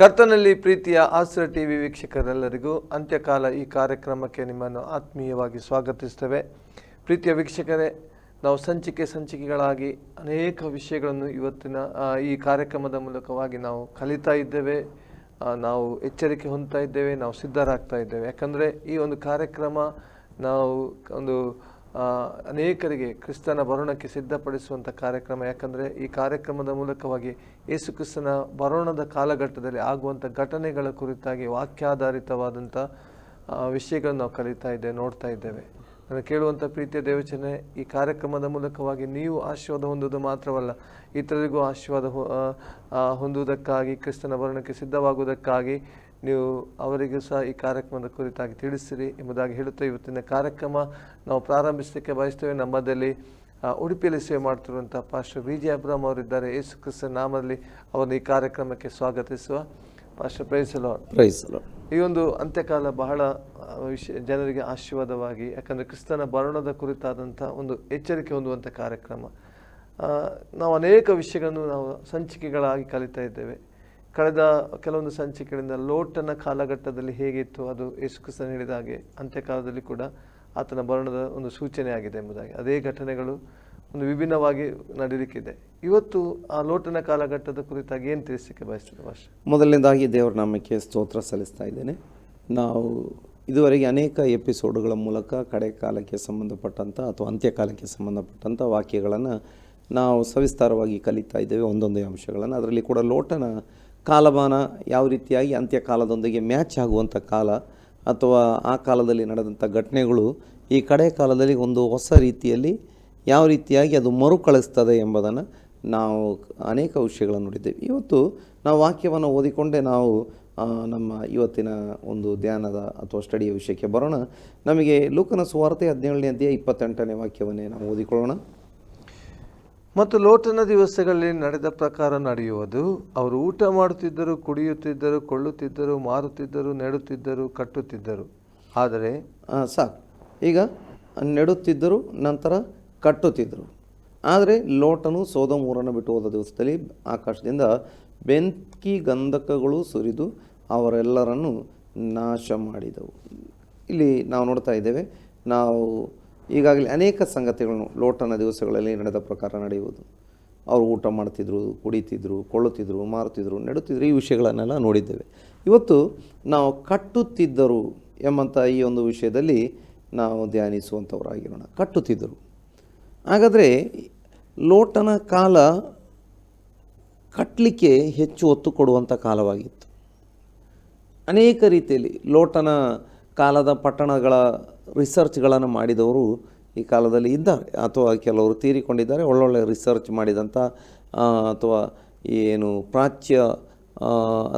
ಕರ್ತನಲ್ಲಿ ಪ್ರೀತಿಯ ಆಸುರ ಟಿವಿ ವೀಕ್ಷಕರೆಲ್ಲರಿಗೂ ಅಂತ್ಯಕಾಲ ಈ ಕಾರ್ಯಕ್ರಮಕ್ಕೆ ನಿಮ್ಮನ್ನು ಆತ್ಮೀಯವಾಗಿ ಸ್ವಾಗತಿಸ್ತೇವೆ. ಪ್ರೀತಿಯ ವೀಕ್ಷಕರೇ, ನಾವು ಸಂಚಿಕೆ ಸಂಚಿಕೆಗಳಾಗಿ ಅನೇಕ ವಿಷಯಗಳನ್ನು ಇವತ್ತಿನ ಈ ಕಾರ್ಯಕ್ರಮದ ಮೂಲಕವಾಗಿ ನಾವು ಕಲಿತಾ ಇದ್ದೇವೆ. ನಾವು ಎಚ್ಚರಿಕೆ ಹೊಂದ್ತಾ ಇದ್ದೇವೆ, ನಾವು ಸಿದ್ಧರಾಗ್ತಾ ಇದ್ದೇವೆ. ಯಾಕಂದರೆ ಈ ಒಂದು ಕಾರ್ಯಕ್ರಮ ನಾವು ಒಂದು ಅನೇಕರಿಗೆ ಕ್ರಿಸ್ತನ ಭರಣಕ್ಕೆ ಸಿದ್ಧಪಡಿಸುವಂಥ ಕಾರ್ಯಕ್ರಮ. ಯಾಕಂದರೆ ಈ ಕಾರ್ಯಕ್ರಮದ ಮೂಲಕವಾಗಿ ಯೇಸು ಕ್ರಿಸ್ತನ ಬರೋಣದ ಕಾಲಘಟ್ಟದಲ್ಲಿ ಆಗುವಂಥ ಘಟನೆಗಳ ಕುರಿತಾಗಿ ವಾಕ್ಯಾಧಾರಿತವಾದಂಥ ವಿಷಯಗಳನ್ನು ನಾವು ಕಲಿತಾ ಇದ್ದೇವೆ, ನೋಡ್ತಾ ಇದ್ದೇವೆ. ನಾನು ಕೇಳುವಂಥ ಪ್ರೀತಿಯ ದೇವಚನೆ ಈ ಕಾರ್ಯಕ್ರಮದ ಮೂಲಕವಾಗಿ ನೀವು ಆಶೀರ್ವಾದ ಹೊಂದುವುದು ಮಾತ್ರವಲ್ಲ, ಇತರರಿಗೂ ಆಶೀರ್ವಾದ ಹೊಂದುವುದಕ್ಕಾಗಿ, ಕ್ರಿಸ್ತನ ಬರೋಣಕ್ಕೆ ಸಿದ್ಧವಾಗುವುದಕ್ಕಾಗಿ ನೀವು ಅವರಿಗೂ ಸಹ ಈ ಕಾರ್ಯಕ್ರಮದ ಕುರಿತಾಗಿ ತಿಳಿಸಿರಿ ಎಂಬುದಾಗಿ ಹೇಳುತ್ತಾ ಇವತ್ತಿನ ಕಾರ್ಯಕ್ರಮ ನಾವು ಪ್ರಾರಂಭಿಸಲಿಕ್ಕೆ ಬಯಸ್ತೇವೆ. ನಮ್ಮದಲ್ಲಿ ಉಡುಪಿಯಲ್ಲಿ ಸೇವೆ ಮಾಡ್ತಿರುವಂಥ ಪಾಸ್ಟರ್ ವಿ ಜೆ ಅಬ್ರಾಮ್ ಅವರಿದ್ದಾರೆ. ಯೇಸು ಕ್ರಿಸ್ತನ ನಾಮದಲ್ಲಿ ಅವರನ್ನು ಈ ಕಾರ್ಯಕ್ರಮಕ್ಕೆ ಸ್ವಾಗತಿಸುವ ಪಾಸ್ಟರ್ ಪ್ರೈಸಲೋ ಪ್ರೈಸ್ ಈ ಒಂದು ಅಂತ್ಯಕಾಲ ಬಹಳ ವಿಷಯ ಜನರಿಗೆ ಆಶೀರ್ವಾದವಾಗಿ ಯಾಕಂದರೆ ಕ್ರಿಸ್ತನ ಬರಣದ ಕುರಿತಾದಂಥ ಒಂದು ಎಚ್ಚರಿಕೆ ಹೊಂದುವಂಥ ಕಾರ್ಯಕ್ರಮ. ನಾವು ಅನೇಕ ವಿಷಯಗಳನ್ನು ನಾವು ಸಂಚಿಕೆಗಳಾಗಿ ಕಲಿತಾ ಇದ್ದೇವೆ. ಕಳೆದ ಕೆಲವೊಂದು ಸಂಚಿಕೆಗಳಿಂದ ಲೋಟನ ಕಾಲಘಟ್ಟದಲ್ಲಿ ಹೇಗಿತ್ತು ಅದು ಯೇಸು ಕ್ರಿಸ್ತನ ಹೇಳಿದ ಹಾಗೆ ಅಂತ್ಯಕಾಲದಲ್ಲಿ ಕೂಡ ಆತನ ಮರಣದ ಒಂದು ಸೂಚನೆ ಆಗಿದೆ ಎಂಬುದಾಗಿ. ಅದೇ ಘಟನೆಗಳು ಒಂದು ವಿಭಿನ್ನವಾಗಿ ನಡೀಲಿಕ್ಕಿದೆ. ಇವತ್ತು ಆ ಲೋಟನ ಕಾಲಘಟ್ಟದ ಕುರಿತಾಗಿ ಏನು ತಿಳಿಸಲಿಕ್ಕೆ ಬಯಸ್ತದೆ ಭಾಷ ಮೊದಲನೇದಾಗಿ ದೇವರ ನಾಮಕ್ಕೆ ಸ್ತೋತ್ರ ಸಲ್ಲಿಸ್ತಾ ಇದ್ದೇನೆ. ನಾವು ಇದುವರೆಗೆ ಅನೇಕ ಎಪಿಸೋಡ್ಗಳ ಮೂಲಕ ಕಡೆ ಕಾಲಕ್ಕೆ ಸಂಬಂಧಪಟ್ಟಂಥ ಅಥವಾ ಅಂತ್ಯಕಾಲಕ್ಕೆ ಸಂಬಂಧಪಟ್ಟಂಥ ವಾಕ್ಯಗಳನ್ನು ನಾವು ಸವಿಸ್ತಾರವಾಗಿ ಕಲಿತಾ ಇದ್ದೇವೆ. ಒಂದೊಂದೇ ಅಂಶಗಳನ್ನು. ಅದರಲ್ಲಿ ಕೂಡ ಲೋಟನ ಕಾಲಮಾನ ಯಾವ ರೀತಿಯಾಗಿ ಅಂತ್ಯಕಾಲದೊಂದಿಗೆ ಮ್ಯಾಚ್ ಆಗುವಂಥ ಕಾಲ ಅಥವಾ ಆ ಕಾಲದಲ್ಲಿ ನಡೆದಂಥ ಘಟನೆಗಳು ಈ ಕಡೆ ಕಾಲದಲ್ಲಿ ಒಂದು ಹೊಸ ರೀತಿಯಲ್ಲಿ ಯಾವ ರೀತಿಯಾಗಿ ಅದು ಮರುಕಳಿಸ್ತದೆ ಎಂಬುದನ್ನು ನಾವು ಅನೇಕ ವಿಷಯಗಳನ್ನು ನೋಡಿದ್ದೇವೆ. ಇವತ್ತು ನಾವು ವಾಕ್ಯವನ್ನು ಓದಿಕೊಂಡೇ ನಾವು ನಮ್ಮ ಇವತ್ತಿನ ಒಂದು ಧ್ಯಾನದ ಅಥವಾ ಸ್ಟಡಿಯ ವಿಷಯಕ್ಕೆ ಬರೋಣ. ನಮಗೆ ಲೂಕನ ಸುವಾರ್ತೆ ಹದಿನೇಳನೇ ಅಧ್ಯಾಯ ಇಪ್ಪತ್ತೆಂಟನೇ ವಾಕ್ಯವನ್ನೇ ನಾವು ಓದಿಕೊಳ್ಳೋಣ. ಮತ್ತು ಲೋಟನ ದಿವಸಗಳಲ್ಲಿ ನಡೆದ ಪ್ರಕಾರ ನಡೆಯುವುದು. ಅವರು ಊಟ ಮಾಡುತ್ತಿದ್ದರು, ಕುಡಿಯುತ್ತಿದ್ದರು, ಕೊಳ್ಳುತ್ತಿದ್ದರು, ಮಾರುತ್ತಿದ್ದರು, ನೆಡುತ್ತಿದ್ದರು, ಕಟ್ಟುತ್ತಿದ್ದರು. ಆದರೆ ಸಾಕು. ಈಗ ನೆಡುತ್ತಿದ್ದರು, ನಂತರ ಕಟ್ಟುತ್ತಿದ್ದರು. ಆದರೆ ಲೋಟನು ಸೋದಮೂರನ್ನು ಬಿಟ್ಟು ಹೋದ ದಿವಸದಲ್ಲಿ ಆಕಾಶದಿಂದ ಬೆಂಕಿ ಗಂಧಕಗಳು ಸುರಿದು ಅವರೆಲ್ಲರನ್ನು ನಾಶ ಮಾಡಿದವು ಇಲ್ಲಿ ನಾವು ನೋಡ್ತಾ ಇದ್ದೇವೆ, ನಾವು ಈಗಾಗಲೇ ಅನೇಕ ಸಂಗತಿಗಳನ್ನು ಲೋಟನ ದಿವಸಗಳಲ್ಲಿ ನಡೆದ ಪ್ರಕಾರ ನಡೆಯುವುದು. ಅವರು ಊಟ ಮಾಡ್ತಿದ್ರು, ಕುಡಿತಿದ್ರು, ಕೊಳ್ಳುತ್ತಿದ್ರು, ಮಾರುತ್ತಿದ್ರು, ನೆಡುತ್ತಿದ್ರು, ಈ ವಿಷಯಗಳನ್ನೆಲ್ಲ ನೋಡಿದ್ದೇವೆ. ಇವತ್ತು ನಾವು ಕಟ್ಟುತ್ತಿದ್ದರು ಎಂಬಂಥ ಈ ಒಂದು ವಿಷಯದಲ್ಲಿ ನಾವು ಧ್ಯಾನಿಸುವಂಥವರಾಗಿರೋಣ. ಕಟ್ಟುತ್ತಿದ್ದರು. ಹಾಗಾದರೆ ಲೋಟನ ಕಾಲ ಕಟ್ಟಲಿಕ್ಕೆ ಹೆಚ್ಚು ಒತ್ತು ಕೊಡುವಂಥ ಕಾಲವಾಗಿತ್ತು. ಅನೇಕ ರೀತಿಯಲ್ಲಿ ಲೋಟನ ಕಾಲದ ಪಟ್ಟಣಗಳ ರಿಸರ್ಚ್ಗಳನ್ನು ಮಾಡಿದವರು ಈ ಕಾಲದಲ್ಲಿ ಇದ್ದಾರೆ. ಅಥವಾ ಕೆಲವರು ತೀರಿಕೊಂಡಿದ್ದಾರೆ, ಒಳ್ಳೊಳ್ಳೆ ರಿಸರ್ಚ್ ಮಾಡಿದಂಥ ಅಥವಾ ಏನು ಪ್ರಾಚ್ಯ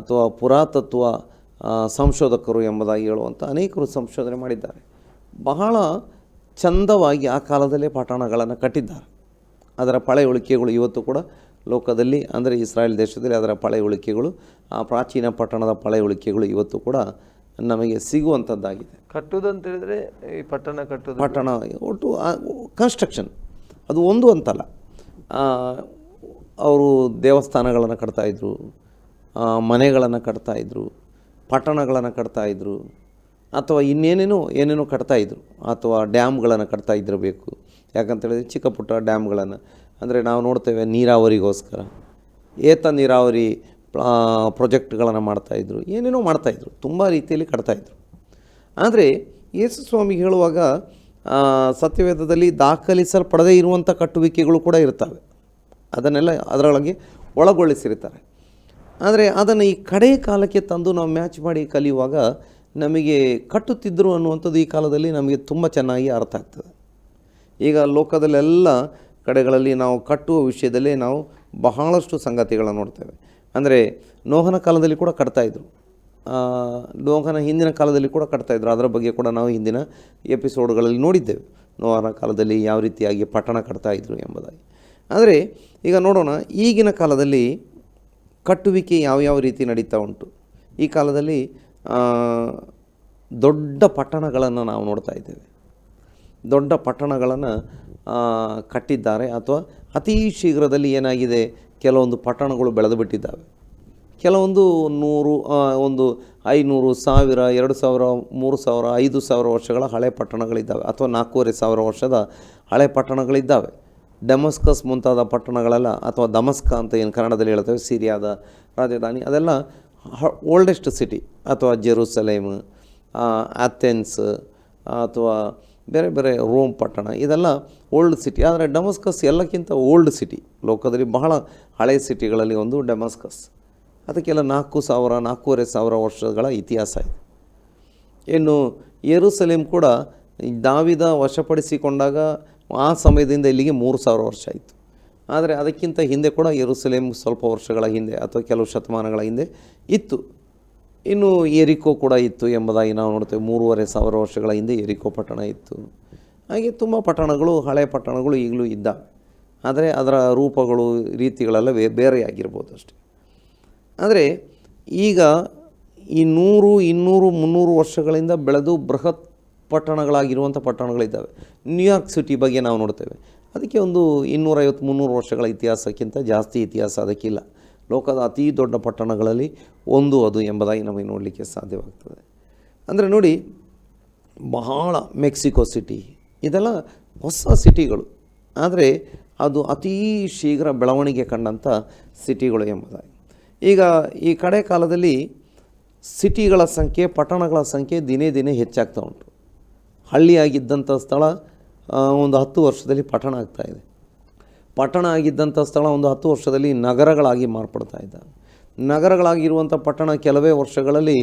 ಅಥವಾ ಪುರಾತತ್ವ ಸಂಶೋಧಕರು ಎಂಬುದಾಗಿ ಹೇಳುವಂಥ ಅನೇಕರು ಸಂಶೋಧನೆ ಮಾಡಿದ್ದಾರೆ. ಬಹಳ ಚಂದವಾಗಿ ಆ ಕಾಲದಲ್ಲೇ ಪಟ್ಟಣಗಳನ್ನು ಕಟ್ಟಿದ್ದಾರೆ. ಅದರ ಪಳೆ ಉಳಿಕೆಗಳು ಇವತ್ತು ಕೂಡ ಲೋಕದಲ್ಲಿ, ಅಂದರೆ ಇಸ್ರಾಯೇಲ್ ದೇಶದಲ್ಲಿ ಅದರ ಪಳೆ ಉಳಿಕೆಗಳು, ಆ ಪ್ರಾಚೀನ ಪಟ್ಟಣದ ಪಳೆಯುಳಿಕೆಗಳು ಇವತ್ತು ಕೂಡ ನಮಗೆ ಸಿಗುವಂಥದ್ದಾಗಿದೆ. ಕಟ್ಟುವುದಂತ ಹೇಳಿದ್ರೆ ಈ ಪಟ್ಟಣ ಕಟ್ಟುವುದು ಪಟ್ಟಣ ಒಟ್ಟು ಕನ್ಸ್ಟ್ರಕ್ಷನ್ ಅದು ಒಂದು ಅಂತಲ್ಲ. ಅವರು ದೇವಸ್ಥಾನಗಳನ್ನು ಕಟ್ತಾಯಿದ್ರು ಮನೆಗಳನ್ನು ಕಟ್ತಾಯಿದ್ರು ಪಟ್ಟಣಗಳನ್ನು ಕಟ್ತಾಯಿದ್ರು ಅಥವಾ ಇನ್ನೇನೇನೋ ಏನೇನೋ ಕಟ್ತಾಯಿದ್ರು ಅಥವಾ ಡ್ಯಾಮ್ಗಳನ್ನು ಕಟ್ತಾ ಇದ್ದಿರಬೇಕು. ಯಾಕಂತೇಳಿದ್ರೆ ಚಿಕ್ಕ ಪುಟ್ಟ ಡ್ಯಾಮ್ಗಳನ್ನು. ಅಂದರೆ ನಾವು ನೋಡ್ತೇವೆ ನೀರಾವರಿಗೋಸ್ಕರ. ಏತ ನೀರಾವರಿ ಪ್ರಾಜೆಕ್ಟ್ಗಳನ್ನು ಮಾಡ್ತಾಯಿದ್ರು ಏನೇನೋ ಮಾಡ್ತಾಯಿದ್ರು ತುಂಬ ರೀತಿಯಲ್ಲಿ ಕಟ್ತಾಯಿದ್ರು ಆದರೆ ಯೇಸು ಸ್ವಾಮಿ ಹೇಳುವಾಗ ಸತ್ಯವೇದದಲ್ಲಿ ದಾಖಲಿಸಲ್ಪಡದೇ ಇರುವಂಥ ಕಟ್ಟುವಿಕೆಗಳು ಕೂಡ ಇರ್ತವೆ. ಅದನ್ನೆಲ್ಲ ಅದರೊಳಗೆ ಒಳಗೊಳಿಸಿರ್ತಾರೆ. ಆದರೆ ಅದನ್ನು ಈ ಕಡೆಯ ಕಾಲಕ್ಕೆ ತಂದು ನಾವು ಮ್ಯಾಚ್ ಮಾಡಿ ಕಲಿಯುವಾಗ ನಮಗೆ ಕಟ್ಟುತ್ತಿದ್ದರು ಅನ್ನುವಂಥದ್ದು ಈ ಕಾಲದಲ್ಲಿ ನಮಗೆ ತುಂಬ ಚೆನ್ನಾಗಿ ಅರ್ಥ ಆಗ್ತದೆ. ಈಗ ಲೋಕದಲ್ಲೆಲ್ಲ ಕಡೆಗಳಲ್ಲಿ ನಾವು ಕಟ್ಟುವ ವಿಷಯದಲ್ಲಿ ನಾವು ಬಹಳಷ್ಟು ಸಂಗತಿಗಳನ್ನು ನೋಡ್ತೇವೆ. ಅಂದರೆ ನೋಹನ ಕಾಲದಲ್ಲಿ ಕೂಡ ಕಟ್ತಾಯಿದ್ರು ನೋಹನ ಹಿಂದಿನ ಕಾಲದಲ್ಲಿ ಕೂಡ ಕಟ್ತಾಯಿದ್ರು ಅದರ ಬಗ್ಗೆ ಕೂಡ ನಾವು ಹಿಂದಿನ ಎಪಿಸೋಡ್ಗಳಲ್ಲಿ ನೋಡಿದ್ದೇವೆ. ನೋಹನ ಕಾಲದಲ್ಲಿ ಯಾವ ರೀತಿಯಾಗಿ ಪಟ್ಟಣ ಕಟ್ತಾಯಿದ್ರು ಎಂಬುದಾಗಿ. ಆದರೆ ಈಗ ನೋಡೋಣ, ಈಗಿನ ಕಾಲದಲ್ಲಿ ಕಟ್ಟುವಿಕೆ ಯಾವ್ಯಾವ ರೀತಿ ನಡೀತಾ ಉಂಟು? ಈ ಕಾಲದಲ್ಲಿ ದೊಡ್ಡ ಪಟ್ಟಣಗಳನ್ನು ನಾವು ನೋಡ್ತಾ ಇದ್ದೇವೆ. ದೊಡ್ಡ ಪಟ್ಟಣಗಳನ್ನು ಕಟ್ಟಿದ್ದಾರೆ ಅಥವಾ ಅತಿ ಶೀಘ್ರದಲ್ಲಿ ಏನಾಗಿದೆ? ಕೆಲವೊಂದು ಪಟ್ಟಣಗಳು ಬೆಳೆದು ಬಿಟ್ಟಿದ್ದಾವೆ ಕೆಲವೊಂದು ನೂರು ಒಂದು ಐನೂರು, ಸಾವಿರ, ಎರಡು ಸಾವಿರ, ಮೂರು ಸಾವಿರ, ಐದು ಸಾವಿರ ವರ್ಷಗಳ ಹಳೆ ಪಟ್ಟಣಗಳಿದ್ದಾವೆ ಅಥವಾ ನಾಲ್ಕೂವರೆ ಸಾವಿರ ವರ್ಷದ ಹಳೆ ಪಟ್ಟಣಗಳಿದ್ದಾವೆ. ಡೆಮಸ್ಕಸ್ ಮುಂತಾದ ಪಟ್ಟಣಗಳೆಲ್ಲ ಅಥವಾ ದಮಸ್ಕ ಅಂತ ಏನು ಕನ್ನಡದಲ್ಲಿ ಹೇಳ್ತೇವೆ, ಸಿರಿಯಾದ ರಾಜಧಾನಿ, ಅದೆಲ್ಲ ಓಲ್ಡೆಸ್ಟ್ ಸಿಟಿ ಅಥವಾ ಜೆರೂಸಲೇಮ್ ಅಥೆನ್ಸ್ ಅಥವಾ ಬೇರೆ ಬೇರೆ ರೋಮ್ ಪಟ್ಟಣ, ಇದೆಲ್ಲ ಓಲ್ಡ್ ಸಿಟಿ ಆದರೆ ಡೆಮಸ್ಕಸ್ ಎಲ್ಲಕ್ಕಿಂತ ಓಲ್ಡ್ ಸಿಟಿ ಲೋಕದಲ್ಲಿ ಬಹಳ ಹಳೆಯ ಸಿಟಿಗಳಲ್ಲಿ ಒಂದು ಡೆಮಸ್ಕಸ್ ಅದಕ್ಕೆಲ್ಲ ನಾಲ್ಕು ಸಾವಿರ, ನಾಲ್ಕೂವರೆ ಸಾವಿರ ವರ್ಷಗಳ ಇತಿಹಾಸ ಇದೆ. ಇನ್ನು ಯೆರೂಸಲೇಮ್ ಕೂಡ ದಾವಿದ ವಶಪಡಿಸಿಕೊಂಡಾಗ ಆ ಸಮಯದಿಂದ ಇಲ್ಲಿಗೆ ಮೂರು ಸಾವಿರ ವರ್ಷ ಆಯಿತು. ಆದರೆ ಅದಕ್ಕಿಂತ ಹಿಂದೆ ಕೂಡ ಯೆರೂಸಲೇಮ್ ಸ್ವಲ್ಪ ವರ್ಷಗಳ ಹಿಂದೆ ಅಥವಾ ಕೆಲವು ಶತಮಾನಗಳ ಹಿಂದೆ ಇತ್ತು. ಇನ್ನು ಏರಿಕೋ ಕೂಡ ಇತ್ತು ಎಂಬುದಾಗಿ ನಾವು ನೋಡ್ತೇವೆ. ಮೂರುವರೆ ಸಾವಿರ ವರ್ಷಗಳ ಹಿಂದೆ ಏರಿಕೋ ಪಟ್ಟಣ ಇತ್ತು. ಹಾಗೆ ತುಂಬ ಪಟ್ಟಣಗಳು, ಹಳೆ ಪಟ್ಟಣಗಳು ಈಗಲೂ ಇದ್ದ. ಆದರೆ ಅದರ ರೂಪಗಳು, ರೀತಿಗಳೆಲ್ಲ ಬೇ ಬೇರೆಯಾಗಿರ್ಬೋದು ಅಷ್ಟೆ. ಆದರೆ ಈಗ ಈ ನೂರು, ಇನ್ನೂರು, ಮುನ್ನೂರು ವರ್ಷಗಳಿಂದ ಬೆಳೆದು ಬೃಹತ್ ಪಟ್ಟಣಗಳಾಗಿರುವಂಥ ಪಟ್ಟಣಗಳಿದ್ದಾವೆ. ನ್ಯೂಯಾರ್ಕ್ ಸಿಟಿ ಬಗ್ಗೆ ನಾವು ನೋಡ್ತೇವೆ. ಅದಕ್ಕೆ ಒಂದು ಇನ್ನೂರೈವತ್ತು, ಮುನ್ನೂರು ವರ್ಷಗಳ ಇತಿಹಾಸಕ್ಕಿಂತ ಜಾಸ್ತಿ ಇತಿಹಾಸ ಅದಕ್ಕಿಲ್ಲ. ಲೋಕದ ಅತಿ ದೊಡ್ಡ ಪಟ್ಟಣಗಳಲ್ಲಿ ಒಂದು ಅದು ಎಂಬುದಾಗಿ ನಮಗೆ ನೋಡಲಿಕ್ಕೆ ಸಾಧ್ಯವಾಗ್ತದೆ. ಅಂದರೆ ನೋಡಿ, ಬಹಳ ಮೆಕ್ಸಿಕೋ ಸಿಟಿ, ಇದೆಲ್ಲ ಹೊಸ ಸಿಟಿಗಳು. ಆದರೆ ಅದು ಅತೀ ಶೀಘ್ರ ಬೆಳವಣಿಗೆ ಕಂಡಂಥ ಸಿಟಿಗಳು ಎಂಬುದಾಗಿ. ಈಗ ಈ ಕಡೆ ಕಾಲದಲ್ಲಿ ಸಿಟಿಗಳ ಸಂಖ್ಯೆ, ಪಟ್ಟಣಗಳ ಸಂಖ್ಯೆ ದಿನೇ ದಿನೇ ಹೆಚ್ಚಾಗ್ತಾ ಉಂಟು. ಹಳ್ಳಿಯಾಗಿದ್ದಂಥ ಸ್ಥಳ ಒಂದು ಹತ್ತು ವರ್ಷದಲ್ಲಿ ಪಟ್ಟಣ ಆಗ್ತಾಯಿದೆ ಪಟ್ಟಣ ಆಗಿದ್ದಂಥ ಸ್ಥಳ ಒಂದು ಹತ್ತು ವರ್ಷದಲ್ಲಿ ನಗರಗಳಾಗಿ ಮಾರ್ಪಡ್ತಾ ಇದ್ದಾವೆ ನಗರಗಳಾಗಿರುವಂಥ ಪಟ್ಟಣ ಕೆಲವೇ ವರ್ಷಗಳಲ್ಲಿ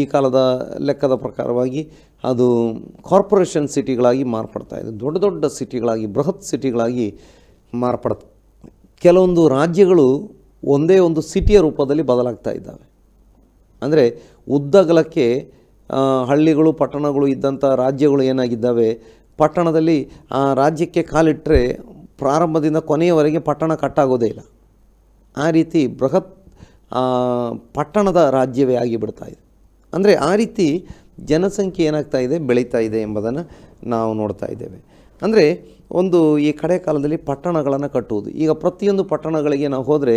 ಈ ಕಾಲದ ಲೆಕ್ಕದ ಪ್ರಕಾರವಾಗಿ ಅದು ಕಾರ್ಪೊರೇಷನ್ ಸಿಟಿಗಳಾಗಿ ಮಾರ್ಪಡ್ತಾ ಇದೆ. ದೊಡ್ಡ ದೊಡ್ಡ ಸಿಟಿಗಳಾಗಿ, ಬೃಹತ್ ಸಿಟಿಗಳಾಗಿ ಮಾರ್ಪಡ್ತಾ ಕೆಲವೊಂದು ರಾಜ್ಯಗಳು ಒಂದೇ ಒಂದು ಸಿಟಿಯ ರೂಪದಲ್ಲಿ ಬದಲಾಗ್ತಾ ಇದ್ದಾವೆ. ಅಂದರೆ ಉದ್ದಗಲಕ್ಕೆ ಹಳ್ಳಿಗಳು, ಪಟ್ಟಣಗಳು ಇದ್ದಂಥ ರಾಜ್ಯಗಳು ಏನಾಗಿದ್ದಾವೆ? ಪಟ್ಟಣದಲ್ಲಿ ಆ ರಾಜ್ಯಕ್ಕೆ ಕಾಲಿಟ್ಟರೆ ಪ್ರಾರಂಭದಿಂದ ಕೊನೆಯವರೆಗೆ ಪಟ್ಟಣ ಕಟ್ಟಾಗೋದೇ ಇಲ್ಲ. ಆ ರೀತಿ ಬೃಹತ್ ಪಟ್ಟಣದ ರಾಜ್ಯವೇ ಆಗಿಬಿಡ್ತಾ ಇದೆ. ಅಂದರೆ ಆ ರೀತಿ ಜನಸಂಖ್ಯೆ ಏನಾಗ್ತಾ ಇದೆ, ಬೆಳೀತಾ ಇದೆ ಎಂಬುದನ್ನು ನಾವು ನೋಡ್ತಾ ಇದ್ದೇವೆ. ಅಂದರೆ ಒಂದು ಈ ಕಡೆ ಕಾಲದಲ್ಲಿ ಪಟ್ಟಣಗಳನ್ನು ಕಟ್ಟುವುದು. ಈಗ ಪ್ರತಿಯೊಂದು ಪಟ್ಟಣಗಳಿಗೆ ನಾವು ಹೋದರೆ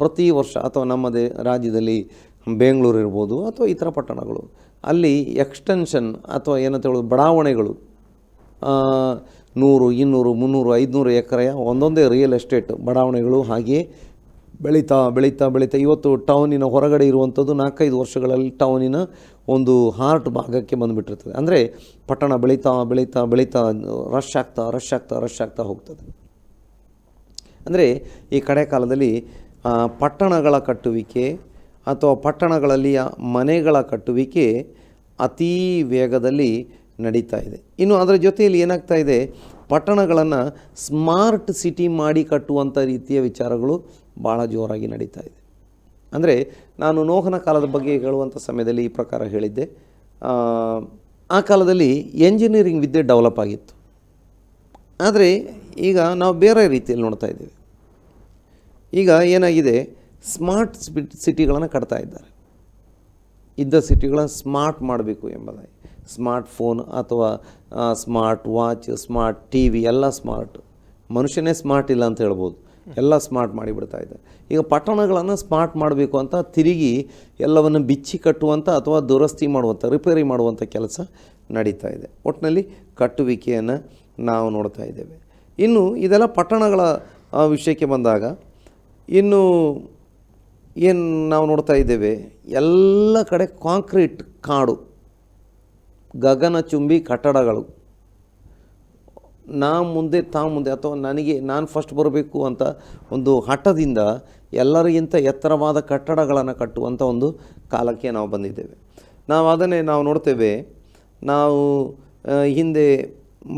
ಪ್ರತಿ ವರ್ಷ ಅಥವಾ ನಮ್ಮದೇ ರಾಜ್ಯದಲ್ಲಿ ಬೆಂಗಳೂರು ಇರ್ಬೋದು ಅಥವಾ ಇತರ ಪಟ್ಟಣಗಳು. ಅಲ್ಲಿ ಎಕ್ಸ್ಟೆನ್ಷನ್ ಅಥವಾ ಏನಂತ ಹೇಳೋದು, ಬಡಾವಣೆಗಳು ನೂರು, ಇನ್ನೂರು, ಮುನ್ನೂರು, ಐದುನೂರು ಎಕರೆಯ ಒಂದೊಂದೇ ರಿಯಲ್ ಎಸ್ಟೇಟ್ ಬಡಾವಣೆಗಳು ಹಾಗೆಯೇ ಬೆಳೀತಾ ಬೆಳೀತಾ ಬೆಳೀತಾ. ಇವತ್ತು ಟೌನಿನ ಹೊರಗಡೆ ಇರುವಂಥದ್ದು ನಾಲ್ಕೈದು ವರ್ಷಗಳಲ್ಲಿ ಟೌನಿನ ಒಂದು ಹಾರ್ಟ್ ಭಾಗಕ್ಕೆ ಬಂದುಬಿಟ್ಟಿರ್ತದೆ. ಅಂದರೆ ಪಟ್ಟಣ ಬೆಳೀತಾ ಬೆಳೀತಾ ಬೆಳೀತಾ ರಶ್ ಆಗ್ತಾ ರಶ್ ಆಗ್ತಾ ರಶ್ ಆಗ್ತಾ ಹೋಗ್ತದೆ. ಅಂದರೆ ಈ ಕಡೆ ಕಾಲದಲ್ಲಿ ಪಟ್ಟಣಗಳ ಕಟ್ಟುವಿಕೆ ಅಥವಾ ಪಟ್ಟಣಗಳಲ್ಲಿಯ ಮನೆಗಳ ಕಟ್ಟುವಿಕೆ ಅತೀ ವೇಗದಲ್ಲಿ ನಡೀತಾ ಇದೆ. ಇನ್ನು ಅದರ ಜೊತೆಯಲ್ಲಿ ಏನಾಗ್ತಾ ಇದೆ? ಪಟ್ಟಣಗಳನ್ನು ಸ್ಮಾರ್ಟ್ ಸಿಟಿ ಮಾಡಿ ಕಟ್ಟುವಂಥ ರೀತಿಯ ವಿಚಾರಗಳು ಭಾಳ ಜೋರಾಗಿ ನಡೀತಾ ಇದೆ. ಅಂದರೆ ನಾನು ನೋಹನ ಕಾಲದ ಬಗ್ಗೆ ಹೇಳುವಂಥ ಸಮಯದಲ್ಲಿ ಈ ಪ್ರಕಾರ ಹೇಳಿದ್ದೆ. ಆ, ಕಾಲದಲ್ಲಿ ಎಂಜಿನಿಯರಿಂಗ್ ವಿದ್ಯೆ ಡೆವಲಪ್ ಆಗಿತ್ತು. ಆದರೆ ಈಗ ನಾವು ಬೇರೆ ರೀತಿಯಲ್ಲಿ ನೋಡ್ತಾ ಇದ್ದೇವೆ. ಈಗ ಏನಾಗಿದೆ? ಸ್ಮಾರ್ಟ್ ಸಿಟಿಗಳನ್ನು ಕಟ್ತಾ ಇದ್ದಾರೆ. ಇದ್ದ ಸಿಟಿಗಳನ್ನು ಸ್ಮಾರ್ಟ್ ಮಾಡಬೇಕು ಎಂಬುದಾಗಿ. ಸ್ಮಾರ್ಟ್ ಫೋನ್ ಅಥವಾ smartwatch, smart T V ಎಲ್ಲ ಸ್ಮಾರ್ಟ್. ಮನುಷ್ಯನೇ ಸ್ಮಾರ್ಟ್ ಇಲ್ಲ ಅಂತ ಹೇಳ್ಬೋದು. ಎಲ್ಲ ಸ್ಮಾರ್ಟ್ ಮಾಡಿಬಿಡ್ತಾ ಇದೆ. ಈಗ ಪಟ್ಟಣಗಳನ್ನು ಸ್ಮಾರ್ಟ್ ಮಾಡಬೇಕು ಅಂತ ತಿರುಗಿ ಎಲ್ಲವನ್ನು ಬಿಚ್ಚಿ ಕಟ್ಟುವಂಥ ಅಥವಾ ದುರಸ್ತಿ ಮಾಡುವಂಥ ರಿಪೇರಿ ಮಾಡುವಂಥ ಕೆಲಸ ನಡೀತಾ ಇದೆ. ಒಟ್ಟಿನಲ್ಲಿ ಕಟ್ಟುವಿಕೆಯನ್ನು ನಾವು ನೋಡ್ತಾ ಇದ್ದೇವೆ. ಇನ್ನು ಇದೆಲ್ಲ ಪಟ್ಟಣಗಳ ವಿಷಯಕ್ಕೆ ಬಂದಾಗ ಇನ್ನು ಏನು ನಾವು ನೋಡ್ತಾ ಇದ್ದೇವೆ? ಎಲ್ಲ ಕಡೆ ಕಾಂಕ್ರೀಟ್ ಕಾಡು. ಗಗನಚುಂಬಿ ಕಟ್ಟಡಗಳು. ನಾ ಮುಂದೆ, ತಾ ಮುಂದೆ ಅಥವಾ ನನಗೆ, ನಾನು ಫಸ್ಟ್ ಬರಬೇಕು ಅಂತ ಒಂದು ಹಠದಿಂದ ಎಲ್ಲರಿಗಿಂತ ಎತ್ತರವಾದ ಕಟ್ಟಡಗಳನ್ನು ಕಟ್ಟುವಂಥ ಒಂದು ಕಾಲಕ್ಕೆ ನಾವು ಬಂದಿದ್ದೇವೆ. ನಾವು ಅದನ್ನೇ ನಾವು ನೋಡ್ತೇವೆ. ನಾವು ಹಿಂದೆ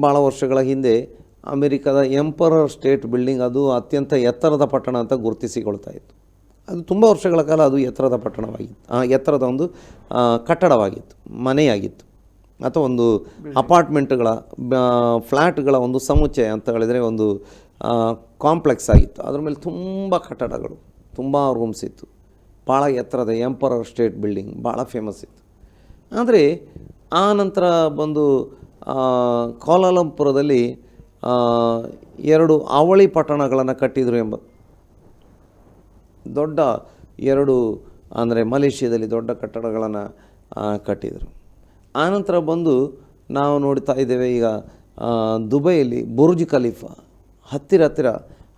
ಭಾಳ ವರ್ಷಗಳ ಹಿಂದೆ ಅಮೆರಿಕದ ಎಂಪರರ್ ಸ್ಟೇಟ್ ಬಿಲ್ಡಿಂಗ್ ಅದು ಅತ್ಯಂತ ಎತ್ತರದ ಪಟ್ಟಣ ಅಂತ ಗುರುತಿಸಿಕೊಳ್ತಾ ಇತ್ತು. ಅದು ತುಂಬ ವರ್ಷಗಳ ಕಾಲ ಅದು ಎತ್ತರದ ಪಟ್ಟಣವಾಗಿತ್ತು ಎತ್ತರದ ಒಂದು ಕಟ್ಟಡವಾಗಿತ್ತು, ಮನೆಯಾಗಿತ್ತು. ಅಥವಾ ಒಂದು ಅಪಾರ್ಟ್ಮೆಂಟ್ಗಳ ಫ್ಲ್ಯಾಟ್ಗಳ ಒಂದು ಸಮುಚ್ಚಯ ಅಂತ ಹೇಳಿದರೆ ಒಂದು ಕಾಂಪ್ಲೆಕ್ಸ್ ಆಗಿತ್ತು. ಅದ್ರ ಮೇಲೆ ತುಂಬ ಕಟ್ಟಡಗಳು ತುಂಬ ರೂಮ್ಸ್ ಇತ್ತು. ಭಾಳ ಎತ್ತರದ ಎಂಪರರ್ ಸ್ಟೇಟ್ ಬಿಲ್ಡಿಂಗ್ ಭಾಳ ಫೇಮಸ್ ಇತ್ತು. ಆದರೆ ಆ ನಂತರ ಬಂದು ಕೋಲಾಲಂಪುರದಲ್ಲಿ ಎರಡು ಅವಳಿ ಪಟ್ಟಣಗಳನ್ನು ಕಟ್ಟಿದರು ಎಂಬ ದೊಡ್ಡ ಎರಡು ಅಂದರೆ ಮಲೇಷ್ಯಾದಲ್ಲಿ ದೊಡ್ಡ ಕಟ್ಟಡಗಳನ್ನು ಕಟ್ಟಿದರು. ಆನಂತರ ಬಂದು ನಾವು ನೋಡ್ತಾ ಇದ್ದೇವೆ ಈಗ ದುಬೈಯಲ್ಲಿ ಬುರ್ಜ್ ಖಲೀಫಾ ಹತ್ತಿರ ಹತ್ತಿರ,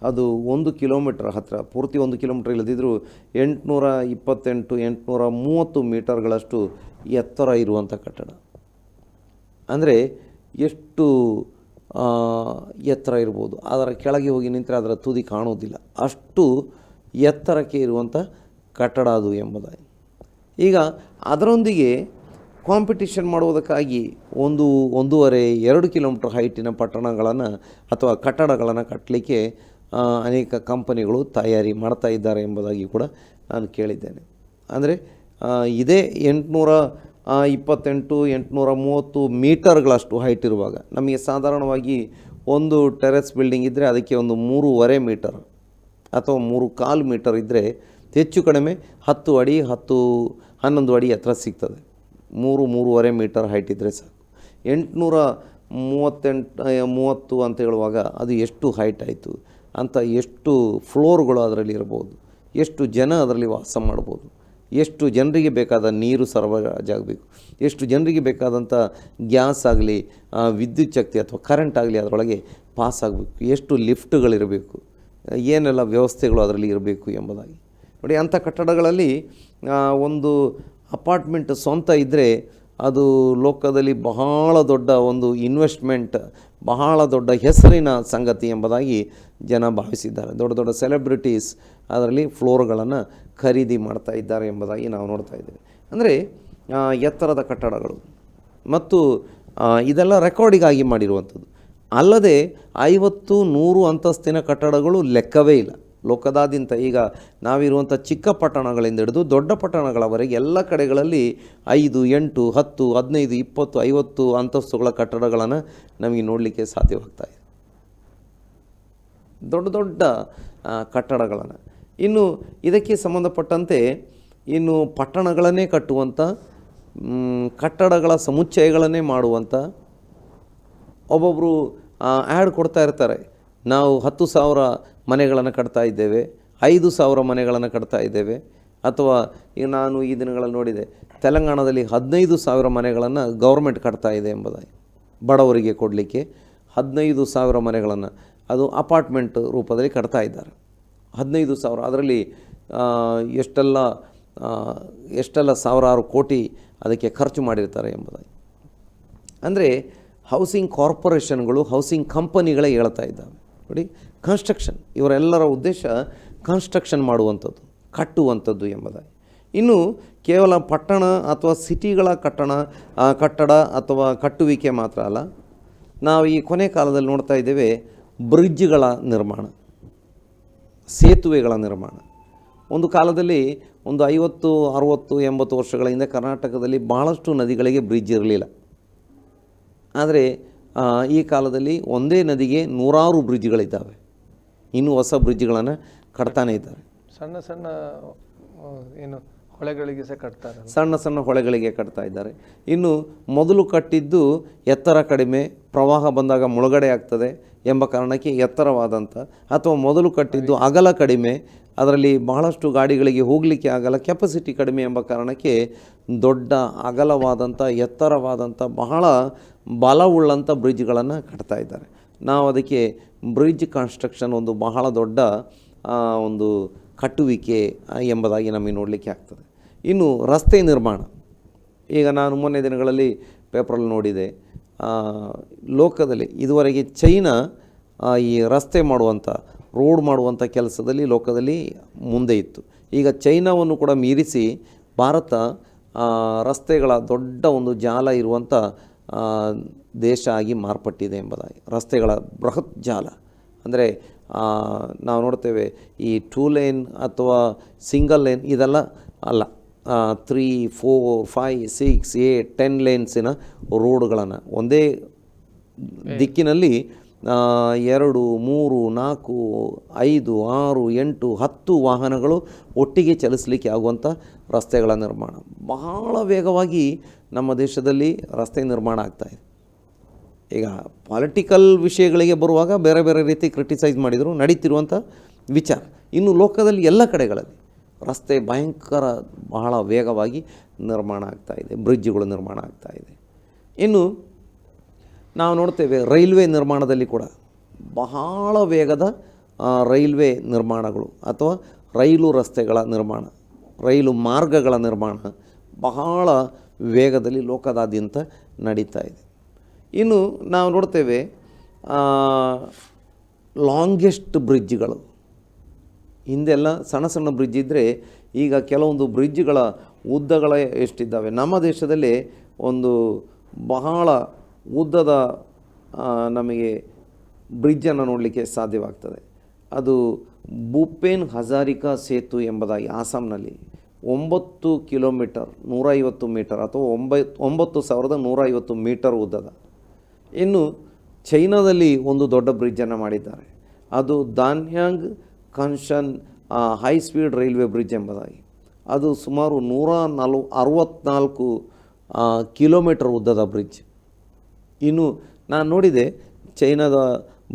ಅದು ಒಂದು ಕಿಲೋಮೀಟ್ರ್ ಹತ್ತಿರ, ಪೂರ್ತಿ ಒಂದು ಕಿಲೋಮೀಟ್ರ್ ಇಲ್ಲದಿದ್ದರೂ ಎಂಟುನೂರ ಇಪ್ಪತ್ತೆಂಟು, ಎಂಟುನೂರ ಮೂವತ್ತು ಮೀಟರ್ಗಳಷ್ಟು ಎತ್ತರ ಇರುವಂಥ ಕಟ್ಟಡ. ಅಂದರೆ ಎಷ್ಟು ಎತ್ತರ ಇರ್ಬೋದು. ಅದರ ಕೆಳಗೆ ಹೋಗಿ ನಿಂತರೆ ಅದರ ತುದಿ ಕಾಣುವುದಿಲ್ಲ. ಅಷ್ಟು ಎತ್ತರಕ್ಕೆ ಇರುವಂಥ ಕಟ್ಟಡ ಅದು ಎಂಬುದಾಗಿ. ಈಗ ಅದರೊಂದಿಗೆ ಕಾಂಪಿಟಿಷನ್ ಮಾಡುವುದಕ್ಕಾಗಿ ಒಂದು ಒಂದೂವರೆ, ಎರಡು ಕಿಲೋಮೀಟ್ರ್ ಹೈಟಿನ ಪಟ್ಟಣಗಳನ್ನು ಅಥವಾ ಕಟ್ಟಡಗಳನ್ನು ಕಟ್ಟಲಿಕ್ಕೆ ಅನೇಕ ಕಂಪನಿಗಳು ತಯಾರಿ ಮಾಡ್ತಾ ಇದ್ದಾರೆ ಎಂಬುದಾಗಿ ಕೂಡ ನಾನು ಕೇಳಿದ್ದೇನೆ. ಅಂದರೆ ಇದೇ ಎಂಟುನೂರ ಇಪ್ಪತ್ತೆಂಟು, ಎಂಟುನೂರ ಮೂವತ್ತು ಮೀಟರ್ಗಳಷ್ಟು ಹೈಟ್ ಇರುವಾಗ ನಮಗೆ ಸಾಧಾರಣವಾಗಿ ಒಂದು ಟೆರೆಸ್ ಬಿಲ್ಡಿಂಗ್ ಇದ್ದರೆ ಅದಕ್ಕೆ ಒಂದು ಮೂರುವರೆ ಮೀಟರ್ ಅಥವಾ ಮೂರು ಕಾಲು ಮೀಟರ್ ಇದ್ದರೆ ಹೆಚ್ಚು ಕಡಿಮೆ ಹತ್ತು ಅಡಿ, ಹತ್ತು, ಹನ್ನೊಂದು ಅಡಿ ಎತ್ತರ ಸಿಗ್ತದೆ. ಮೂರು, ಮೂರುವರೆ ಮೀಟರ್ ಹೈಟ್ ಇದ್ದರೆ ಸಾಕು. ಎಂಟುನೂರ ಮೂವತ್ತೆಂಟು ಮೂವತ್ತು ಅಂತ ಹೇಳುವಾಗ ಅದು ಎಷ್ಟು ಹೈಟ್ ಆಯಿತು? ಅಂತ ಎಷ್ಟು ಫ್ಲೋರ್ಗಳು ಅದರಲ್ಲಿ ಇರ್ಬೋದು? ಎಷ್ಟು ಜನ ಅದರಲ್ಲಿ ವಾಸ ಮಾಡ್ಬೋದು? ಎಷ್ಟು ಜನರಿಗೆ ಬೇಕಾದ ನೀರು ಸರಬರಾಜಾಗಬೇಕು ಎಷ್ಟು ಜನರಿಗೆ ಬೇಕಾದಂಥ ಗ್ಯಾಸ್ ಆಗಲಿ ವಿದ್ಯುತ್ ಶಕ್ತಿ ಅಥವಾ ಕರೆಂಟ್ ಆಗಲಿ ಅದರೊಳಗೆ ಪಾಸ್ ಆಗಬೇಕು? ಎಷ್ಟು ಲಿಫ್ಟ್ಗಳಿರಬೇಕು ಏನೆಲ್ಲ ವ್ಯವಸ್ಥೆಗಳು ಅದರಲ್ಲಿ ಇರಬೇಕು ಎಂಬುದಾಗಿ. ನೋಡಿ, ಅಂಥ ಕಟ್ಟಡಗಳಲ್ಲಿ ಒಂದು ಅಪಾರ್ಟ್ಮೆಂಟ್ ಸ್ವಂತ ಇದ್ದರೆ ಅದು ಲೋಕದಲ್ಲಿ ಬಹಳ ದೊಡ್ಡ ಒಂದು ಇನ್ವೆಸ್ಟ್ಮೆಂಟ್, ಬಹಳ ದೊಡ್ಡ ಹೆಸರಿನ ಸಂಗತಿ ಎಂಬುದಾಗಿ ಜನ ಭಾವಿಸಿದ್ದಾರೆ. ದೊಡ್ಡ ದೊಡ್ಡ ಸೆಲೆಬ್ರಿಟೀಸ್ ಅದರಲ್ಲಿ ಫ್ಲೋರ್ಗಳನ್ನು ಖರೀದಿ ಮಾಡ್ತಾ ಇದ್ದಾರೆ ಎಂಬುದಾಗಿ ನಾವು ನೋಡ್ತಾ ಇದ್ದೇವೆ. ಅಂದರೆ ಎತ್ತರದ ಕಟ್ಟಡಗಳು ಮತ್ತು ಇದೆಲ್ಲ ರೆಕಾರ್ಡಿಗಾಗಿ ಮಾಡಿರುವಂಥದ್ದು. ಅಲ್ಲದೆ ಐವತ್ತು ನೂರು ಅಂತಸ್ತಿನ ಕಟ್ಟಡಗಳು ಲೆಕ್ಕವೇ ಇಲ್ಲ. ಲೋಕದಾದ್ಯಂತ ಈಗ ನಾವಿರುವಂಥ ಚಿಕ್ಕ ಪಟ್ಟಣಗಳಿಂದ ಹಿಡಿದು ದೊಡ್ಡ ಪಟ್ಟಣಗಳವರೆಗೆ ಎಲ್ಲ ಕಡೆಗಳಲ್ಲಿ ಐದು, ಎಂಟು, ಹತ್ತು, ಹದಿನೈದು, ಇಪ್ಪತ್ತು, ಐವತ್ತು ಅಂತಸ್ತುಗಳ ಕಟ್ಟಡಗಳನ್ನು ನಮಗೆ ನೋಡಲಿಕ್ಕೆ ಸಾಧ್ಯವಾಗ್ತಾ ಇದೆ. ದೊಡ್ಡ ದೊಡ್ಡ ಕಟ್ಟಡಗಳನ್ನು. ಇನ್ನು ಇದಕ್ಕೆ ಸಂಬಂಧಪಟ್ಟಂತೆ ಇನ್ನು ಪಟ್ಟಣಗಳನ್ನೇ ಕಟ್ಟುವಂಥ ಕಟ್ಟಡಗಳ ಸಮುಚ್ಚಯಗಳನ್ನೇ ಮಾಡುವಂಥ ಒಬ್ಬೊಬ್ಬರು ಆ್ಯಡ್ ಕೊಡ್ತಾ ಇರ್ತಾರೆ. ನಾವು ಹತ್ತು ಸಾವಿರ ಮನೆಗಳನ್ನು ಕಟ್ತಾ ಇದ್ದೇವೆ. ಐದು ಸಾವಿರ ಮನೆಗಳನ್ನು ಕಟ್ತಾ ಇದ್ದೇವೆ. ಅಥವಾ ಈಗ ನಾನು ಈ ದಿನಗಳಲ್ಲಿ ನೋಡಿದೆ, ತೆಲಂಗಾಣದಲ್ಲಿ ಹದಿನೈದು ಸಾವಿರ ಮನೆಗಳನ್ನು ಗೌರ್ಮೆಂಟ್ ಕಟ್ತಾ ಇದೆ ಎಂಬುದಾಗಿ ಬಡವರಿಗೆ ಕೊಡಲಿಕ್ಕೆ ಹದಿನೈದು ಸಾವಿರ ಮನೆಗಳನ್ನು ಅದು ಅಪಾರ್ಟ್ಮೆಂಟ್ ರೂಪದಲ್ಲಿ ಕಟ್ತಾ ಇದ್ದಾರೆ. ಹದಿನೈದು ಸಾವಿರ, ಅದರಲ್ಲಿ ಎಷ್ಟೆಲ್ಲ ಎಷ್ಟೆಲ್ಲ ಸಾವಿರಾರು ಕೋಟಿ ಅದಕ್ಕೆ ಖರ್ಚು ಮಾಡಿರ್ತಾರೆ ಎಂಬುದಾಗಿ. ಅಂದರೆ ಹೌಸಿಂಗ್ ಕಾರ್ಪೊರೇಷನ್ಗಳು ಹೌಸಿಂಗ್ ಕಂಪನಿಗಳೇ ಹೇಳ್ತಾ ಇದ್ದಾವೆ. ನೋಡಿ ಕನ್ಸ್ಟ್ರಕ್ಷನ್ ಇವರೆಲ್ಲರ ಉದ್ದೇಶ ಕನ್ಸ್ಟ್ರಕ್ಷನ್ ಮಾಡುವಂಥದ್ದು, ಕಟ್ಟುವಂಥದ್ದು ಎಂಬುದಾಗಿ. ಇನ್ನು ಕೇವಲ ಪಟ್ಟಣ ಅಥವಾ ಸಿಟಿಗಳ ಕಟ್ಟಣ ಕಟ್ಟಡ ಅಥವಾ ಕಟ್ಟುವಿಕೆ ಮಾತ್ರ ಅಲ್ಲ, ನಾವು ಈ ಕೊನೆ ಕಾಲದಲ್ಲಿ ನೋಡ್ತಾ ಇದ್ದೇವೆ ಬ್ರಿಡ್ಜ್ಗಳ ನಿರ್ಮಾಣ, ಸೇತುವೆಗಳ ನಿರ್ಮಾಣ. ಒಂದು ಕಾಲದಲ್ಲಿ ಒಂದು ಐವತ್ತು, ಅರುವತ್ತು, ಎಂಬತ್ತು ವರ್ಷಗಳ ಹಿಂದೆ ಕರ್ನಾಟಕದಲ್ಲಿ ಬಹಳಷ್ಟು ನದಿಗಳಿಗೆ ಬ್ರಿಡ್ಜ್ ಇರಲಿಲ್ಲ. ಆದರೆ ಈ ಕಾಲದಲ್ಲಿ ಒಂದೇ ನದಿಗೆ ನೂರಾರು ಬ್ರಿಡ್ಜ್ಗಳಿದ್ದಾವೆ. ಇನ್ನೂ ಹೊಸ ಬ್ರಿಡ್ಜ್ಗಳನ್ನು ಕಟ್ತಾನೆ ಇದ್ದಾರೆ. ಸಣ್ಣ ಸಣ್ಣ ಏನು ಹೊಳೆಗಳಿಗೆ ಸಹ ಕಟ್ತಾರೆ. ಸಣ್ಣ ಸಣ್ಣ ಹೊಳೆಗಳಿಗೆ ಕಟ್ತಾ ಇದ್ದಾರೆ. ಇನ್ನು ಮೊದಲು ಕಟ್ಟಿದ್ದು ಎತ್ತರ ಕಡಿಮೆ ಪ್ರವಾಹ ಬಂದಾಗ ಮುಳುಗಡೆ ಆಗ್ತದೆ ಎಂಬ ಕಾರಣಕ್ಕೆ ಎತ್ತರವಾದಂಥ ಅಥವಾ ಮೊದಲು ಕಟ್ಟಿದ್ದು ಅಗಲ ಕಡಿಮೆ ಅದರಲ್ಲಿ ಬಹಳಷ್ಟು ಗಾಡಿಗಳಿಗೆ ಹೋಗಲಿಕ್ಕೆ ಆಗಲ್ಲ ಕೆಪಾಸಿಟಿ ಕಡಿಮೆ ಎಂಬ ಕಾರಣಕ್ಕೆ ದೊಡ್ಡ ಅಗಲವಾದಂಥ ಎತ್ತರವಾದಂಥ ಬಹಳ ಬಲವುಳ್ಳಂಥ ಬ್ರಿಡ್ಜ್ಗಳನ್ನು ಕಟ್ತಾ ಇದ್ದಾರೆ. ನಾವು ಅದಕ್ಕೆ ಬ್ರಿಡ್ಜ್ ಕನ್ಸ್ಟ್ರಕ್ಷನ್ ಒಂದು ಬಹಳ ದೊಡ್ಡ ಒಂದು ಕಟ್ಟುವಿಕೆ ಎಂಬುದಾಗಿ ನಮಗೆ ನೋಡಲಿಕ್ಕೆ ಆಗ್ತದೆ. ಇನ್ನು ರಸ್ತೆ ನಿರ್ಮಾಣ. ಈಗ ನಾನು ಮೊನ್ನೆ ದಿನಗಳಲ್ಲಿ ಪೇಪರಲ್ಲಿ ನೋಡಿದೆ ಲೋಕದಲ್ಲಿ ಇದುವರೆಗೆ ಚೈನಾ ಈ ರಸ್ತೆ ಮಾಡುವಂಥ, ರೋಡ್ ಮಾಡುವಂಥ ಕೆಲಸದಲ್ಲಿ ಲೋಕದಲ್ಲಿ ಮುಂದೆ ಇತ್ತು. ಈಗ ಚೈನಾವನ್ನು ಕೂಡ ಮೀರಿಸಿ ಭಾರತ ರಸ್ತೆಗಳ ದೊಡ್ಡ ಒಂದು ಜಾಲ ಇರುವಂಥ ದೇಶ ಆಗಿ ಮಾರ್ಪಟ್ಟಿದೆ ಎಂಬುದಾಗಿ. ರಸ್ತೆಗಳ ಬೃಹತ್ ಜಾಲ. ಅಂದರೆ ನಾವು ನೋಡ್ತೇವೆ ಈ ಟೂ ಲೇನ್ ಅಥವಾ ಸಿಂಗಲ್ ಲೇನ್ ಇದೆಲ್ಲ ಅಲ್ಲ. Three four five six eight ten ಲೇನ್ಸಿನ ರೋಡ್ಗಳನ್ನು ಒಂದೇ ದಿಕ್ಕಿನಲ್ಲಿ ಎರಡು, ಮೂರು, ನಾಲ್ಕು, ಐದು, ಆರು, ಎಂಟು, ಹತ್ತು ವಾಹನಗಳು ಒಟ್ಟಿಗೆ ಚಲಿಸಲಿಕ್ಕೆ ಆಗುವಂಥ ರಸ್ತೆಗಳ ನಿರ್ಮಾಣ. ಬಹಳ ವೇಗವಾಗಿ ನಮ್ಮ ದೇಶದಲ್ಲಿ ರಸ್ತೆ ನಿರ್ಮಾಣ ಆಗ್ತಾಯಿದೆ ಈಗ ಪಾಲಿಟಿಕಲ್ ವಿಷಯಗಳಿಗೆ ಬರುವಾಗ ಬೇರೆ ಬೇರೆ ರೀತಿ ಕ್ರಿಟಿಸೈಸ್ ಮಾಡಿದರು ನಡೀತಿರುವಂಥ ವಿಚಾರ. ಇನ್ನು ಲೋಕದಲ್ಲಿ ಎಲ್ಲ ಕಡೆಗಳಲ್ಲಿ ರಸ್ತೆ ಭಯಂಕರ ಬಹಳ ವೇಗವಾಗಿ ನಿರ್ಮಾಣ ಆಗ್ತಾ ಇದೆ ಬ್ರಿಡ್ಜ್ಗಳು ನಿರ್ಮಾಣ ಆಗ್ತಾ ಇದೆ. ಇನ್ನು ನಾವು ನೋಡ್ತೇವೆ ರೈಲ್ವೆ ನಿರ್ಮಾಣದಲ್ಲಿ ಕೂಡ ಬಹಳ ವೇಗದ ರೈಲ್ವೆ ನಿರ್ಮಾಣಗಳು ಅಥವಾ ರೈಲು ರಸ್ತೆಗಳ ನಿರ್ಮಾಣ, ರೈಲು ಮಾರ್ಗಗಳ ನಿರ್ಮಾಣ ಬಹಳ ವೇಗದಲ್ಲಿ ಲೋಕದಾದ್ಯಂತ ನಡೀತಾ ಇದೆ. ಇನ್ನು ನಾವು ನೋಡ್ತೇವೆ ಲಾಂಗೆಸ್ಟ್ ಬ್ರಿಡ್ಜ್ಗಳು. ಹಿಂದೆಲ್ಲ ಸಣ್ಣ ಸಣ್ಣ ಬ್ರಿಡ್ಜ್ ಇದ್ದರೆ ಈಗ ಕೆಲವೊಂದು ಬ್ರಿಡ್ಜ್ಗಳ ಉದ್ದಗಳ ಎಷ್ಟಿದ್ದಾವೆ. ನಮ್ಮ ದೇಶದಲ್ಲಿ ಒಂದು ಬಹಳ ಉದ್ದದ ನಮಗೆ ಬ್ರಿಡ್ಜನ್ನು ನೋಡಲಿಕ್ಕೆ ಸಾಧ್ಯವಾಗ್ತದೆ. ಅದು ಭೂಪೇನ್ ಹಜಾರಿಕಾ ಸೇತು ಎಂಬುದಾಗಿ ಆಸಾಂನಲ್ಲಿ ಒಂಬತ್ತು ಕಿಲೋಮೀಟರ್ ನೂರೈವತ್ತು ಮೀಟರ್ ಅಥವಾ ಒಂಬೈ ಒಂಬತ್ತು ಸಾವಿರದ ನೂರೈವತ್ತು ಮೀಟರ್ ಉದ್ದದ. ಇನ್ನು ಚೈನಾದಲ್ಲಿ ಒಂದು ದೊಡ್ಡ ಬ್ರಿಡ್ಜನ್ನು ಮಾಡಿದ್ದಾರೆ. ಅದು Danyang Kunshan high speed railway bridge ಎಂಬುದಾಗಿ. ಅದು ಸುಮಾರು ನೂರ ನಲ್ವ ಅರವತ್ನಾಲ್ಕು ಆ, ಕಿಲೋಮೀಟರ್ ಉದ್ದದ ಬ್ರಿಡ್ಜ್. ಇನ್ನು ನಾನು ನೋಡಿದೆ, ಚೈನಾದ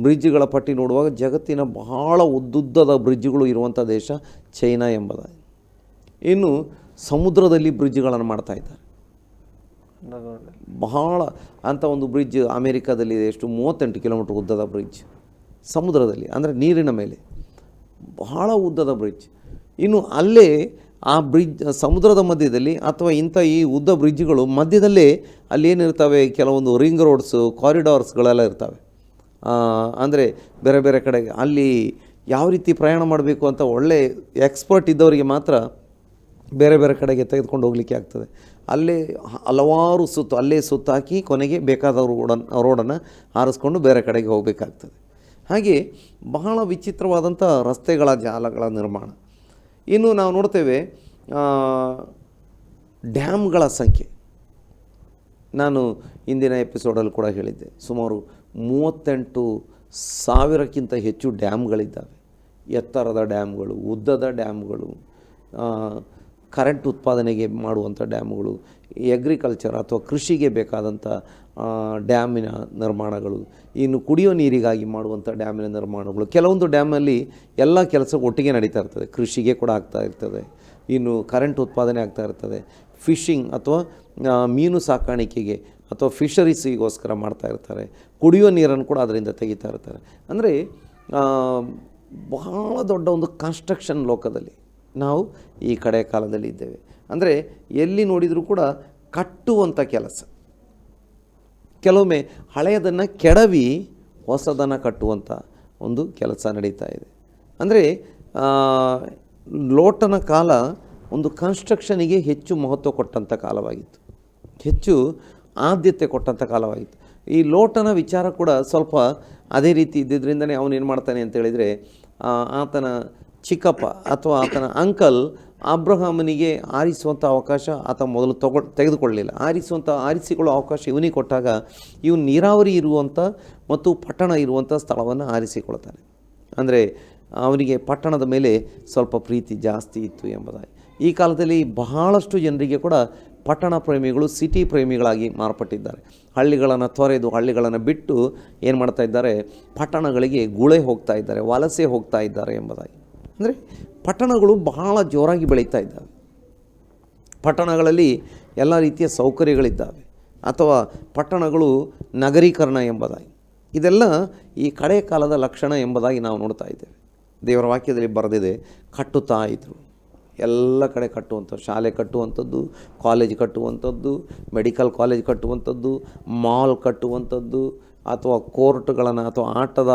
ಬ್ರಿಡ್ಜ್ಗಳ ಪಟ್ಟಿ ನೋಡುವಾಗ ಜಗತ್ತಿನ ಬಹಳ ಉದ್ದುದ್ದದ ಬ್ರಿಡ್ಜ್ಗಳು ಇರುವಂಥ ದೇಶ ಚೈನಾ ಎಂಬುದಾಗಿ ಇನ್ನು ಸಮುದ್ರದಲ್ಲಿ ಬ್ರಿಡ್ಜ್ಗಳನ್ನು ಮಾಡ್ತಾ ಇದ್ದಾರೆ. ಬಹಳ ಅಂಥ ಒಂದು ಬ್ರಿಡ್ಜ್ ಅಮೇರಿಕಾದಲ್ಲಿ ಇದೆ, ಎಷ್ಟು ಮೂವತ್ತೆಂಟು ಕಿಲೋಮೀಟ್ರ್ ಉದ್ದದ ಬ್ರಿಡ್ಜ್ ಸಮುದ್ರದಲ್ಲಿ, ಅಂದರೆ ನೀರಿನ ಮೇಲೆ. ಬಹಳ ಉದ್ದದ ಬ್ರಿಡ್ಜ್. ಇನ್ನು ಅಲ್ಲೇ ಆ ಬ್ರಿಡ್ಜ್, ಸಮುದ್ರದ ಮಧ್ಯದಲ್ಲಿ ಅಥವಾ ಇಂಥ ಈ ಉದ್ದ ಬ್ರಿಡ್ಜ್ಗಳು ಮಧ್ಯದಲ್ಲೇ ಅಲ್ಲಿ ಏನಿರ್ತವೆ, ಕೆಲವೊಂದು ರಿಂಗ್ ರೋಡ್ಸು ಕಾರಿಡಾರ್ಸ್ಗಳೆಲ್ಲ ಇರ್ತವೆ. ಅಂದರೆ ಬೇರೆ ಬೇರೆ ಕಡೆಗೆ. ಅಲ್ಲಿ ಯಾವ ರೀತಿ ಪ್ರಯಾಣ ಮಾಡಬೇಕು ಅಂತ ಒಳ್ಳೆ ಎಕ್ಸ್ಪರ್ಟ್ ಇದ್ದವರಿಗೆ ಮಾತ್ರ ಬೇರೆ ಬೇರೆ ಕಡೆಗೆ ತೆಗೆದುಕೊಂಡು ಹೋಗಲಿಕ್ಕೆ ಆಗ್ತದೆ. ಅಲ್ಲೇ ಹಲವಾರು ಸುತ್ತು, ಅಲ್ಲೇ ಸುತ್ತಾಕಿ ಕೊನೆಗೆ ಬೇಕಾದ ರೋಡನ್ನು ರೋಡನ್ನು ಹಾರಿಸ್ಕೊಂಡು ಬೇರೆ ಕಡೆಗೆ ಹೋಗಬೇಕಾಗ್ತದೆ. ಹಾಗೆ ಬಹಳ ವಿಚಿತ್ರವಾದಂಥ ರಸ್ತೆಗಳ ಜಾಲಗಳ ನಿರ್ಮಾಣ. ಇನ್ನು ನಾವು ನೋಡ್ತೇವೆ ಡ್ಯಾಮ್ಗಳ ಸಂಖ್ಯೆ. ನಾನು ಇಂದಿನ ಎಪಿಸೋಡಲ್ಲಿ ಕೂಡ ಹೇಳಿದ್ದೆ, ಸುಮಾರು ಮೂವತ್ತೆಂಟು ಸಾವಿರಕ್ಕಿಂತ ಹೆಚ್ಚು ಡ್ಯಾಮ್ಗಳಿದ್ದಾವೆ. ಎತ್ತರದ ಡ್ಯಾಮ್ಗಳು, ಉದ್ದದ ಡ್ಯಾಮ್ಗಳು ಕರೆಂಟ್ ಉತ್ಪಾದನೆಗೆ ಮಾಡುವಂಥ ಡ್ಯಾಮ್ಗಳು ಎಗ್ರಿಕಲ್ಚರ್ ಅಥವಾ ಕೃಷಿಗೆ ಬೇಕಾದಂಥ ಡ್ಯಾಮಿನ ನಿರ್ಮಾಣಗಳು. ಇನ್ನು ಕುಡಿಯೋ ನೀರಿಗಾಗಿ ಮಾಡುವಂಥ ಡ್ಯಾಮಿನ ನಿರ್ಮಾಣಗಳು. ಕೆಲವೊಂದು ಡ್ಯಾಮಲ್ಲಿ ಎಲ್ಲ ಕೆಲಸ ಒಟ್ಟಿಗೆ ನಡೀತಾ ಇರ್ತದೆ. ಕೃಷಿಗೆ ಕೂಡ ಆಗ್ತಾ ಇರ್ತದೆ. ಇನ್ನು ಕರೆಂಟ್ ಉತ್ಪಾದನೆ ಆಗ್ತಾ ಇರ್ತದೆ. ಫಿಶಿಂಗ್ ಅಥವಾ ಮೀನು ಸಾಕಾಣಿಕೆಗೆ ಅಥವಾ ಫಿಶರೀಸಿಗೋಸ್ಕರ ಮಾಡ್ತಾ ಇರ್ತಾರೆ. ಕುಡಿಯೋ ನೀರನ್ನು ಕೂಡ ಅದರಿಂದ ತೆಗಿತಾ ಇರ್ತಾರೆ. ಅಂದರೆ ಬಹಳ ದೊಡ್ಡ ಒಂದು ಕನ್ಸ್ಟ್ರಕ್ಷನ್ ಲೋಕದಲ್ಲಿ ನಾವು ಈ ಕಡೆ ಕಾಲದಲ್ಲಿ ಇದ್ದೇವೆ. ಅಂದರೆ, ಎಲ್ಲಿ ನೋಡಿದರೂ ಕೂಡ ಕಟ್ಟುವಂಥ ಕೆಲಸ. ಕೆಲವೊಮ್ಮೆ ಹಳೆಯದನ್ನು ಕೆಡವಿ ಹೊಸದನ್ನು ಕಟ್ಟುವಂಥ ಒಂದು ಕೆಲಸ ನಡೀತಾ ಇದೆ. ಅಂದರೆ ಲೋಟನ ಕಾಲ ಒಂದು ಕನ್ಸ್ಟ್ರಕ್ಷನಿಗೆ ಹೆಚ್ಚು ಮಹತ್ವ ಕೊಟ್ಟಂಥ ಕಾಲವಾಗಿತ್ತು. ಹೆಚ್ಚು ಆದ್ಯತೆ ಕೊಟ್ಟಂಥ ಕಾಲವಾಗಿತ್ತು. ಈ ಲೋಟನ ವಿಚಾರ ಕೂಡ ಸ್ವಲ್ಪ ಅದೇ ರೀತಿ ಇದ್ದಿದ್ದರಿಂದನೇ ಅವನು ಏನು ಮಾಡ್ತಾನೆ ಅಂತ ಹೇಳಿದರೆ ಆತನ ಚಿಕ್ಕಪ್ಪ ಅಥವಾ ಆತನ ಅಂಕಲ್ ಅಬ್ರಹಾಮನಿಗೆ ಆರಿಸುವಂಥ ಅವಕಾಶ ಆತ ಮೊದಲು ತಗೊ, ತೆಗೆದುಕೊಳ್ಳಲಿಲ್ಲ. ಆರಿಸುವಂಥ, ಆರಿಸಿಕೊಳ್ಳೋ ಅವಕಾಶ ಇವನಿಗೆ ಕೊಟ್ಟಾಗ ಇವನು ನೀರಾವರಿ ಇರುವಂಥ ಮತ್ತು ಪಟ್ಟಣ ಇರುವಂಥ ಸ್ಥಳವನ್ನು ಆರಿಸಿಕೊಳ್ತಾನೆ ಅಂದರೆ ಅವನಿಗೆ ಪಟ್ಟಣದ ಮೇಲೆ ಸ್ವಲ್ಪ ಪ್ರೀತಿ ಜಾಸ್ತಿ ಇತ್ತು ಎಂಬುದಾಗಿ. ಈ ಕಾಲದಲ್ಲಿ ಬಹಳಷ್ಟು ಜನರಿಗೆ ಕೂಡ ಪಟ್ಟಣ ಪ್ರೇಮಿಗಳು, ಸಿಟಿ ಪ್ರೇಮಿಗಳಾಗಿ ಮಾರ್ಪಟ್ಟಿದ್ದಾರೆ. ಹಳ್ಳಿಗಳನ್ನು ತೊರೆದು ಹಳ್ಳಿಗಳನ್ನು ಬಿಟ್ಟು ಏನು ಮಾಡ್ತಾ ಇದ್ದಾರೆ? ಪಟ್ಟಣಗಳಿಗೆ ಗುಳೆ ಹೋಗ್ತಾ ಇದ್ದಾರೆ, ವಲಸೆ ಹೋಗ್ತಾ ಇದ್ದಾರೆ ಎಂಬುದಾಗಿ. ಅಂದರೆ ಪಟ್ಟಣಗಳು ಬಹಳ ಜೋರಾಗಿ ಬೆಳೀತಾ ಇದ್ದಾವೆ. ಪಟ್ಟಣಗಳಲ್ಲಿ ಎಲ್ಲ ರೀತಿಯ ಸೌಕರ್ಯಗಳಿದ್ದಾವೆ. ಅಥವಾ ಪಟ್ಟಣಗಳು ನಗರೀಕರಣ ಎಂಬುದಾಗಿ. ಇದೆಲ್ಲ ಈ ಕಡೆ ಕಾಲದ ಲಕ್ಷಣ ಎಂಬುದಾಗಿ ನಾವು ನೋಡ್ತಾ ಇದ್ದೇವೆ. ದೇವರ ವಾಕ್ಯದಲ್ಲಿ ಬರೆದಿದೆ, ಕಟ್ಟುತ್ತಾ ಇದ್ದರು ಎಲ್ಲ ಕಡೆ ಕಟ್ಟುವಂಥ ಶಾಲೆ ಕಟ್ಟುವಂಥದ್ದು, ಕಾಲೇಜ್ ಕಟ್ಟುವಂಥದ್ದು, ಮೆಡಿಕಲ್ ಕಾಲೇಜ್ ಕಟ್ಟುವಂಥದ್ದು, ಮಾಲ್ ಕಟ್ಟುವಂಥದ್ದು ಅಥವಾ ಕೋರ್ಟ್ಗಳನ್ನು ಅಥವಾ ಆಟದ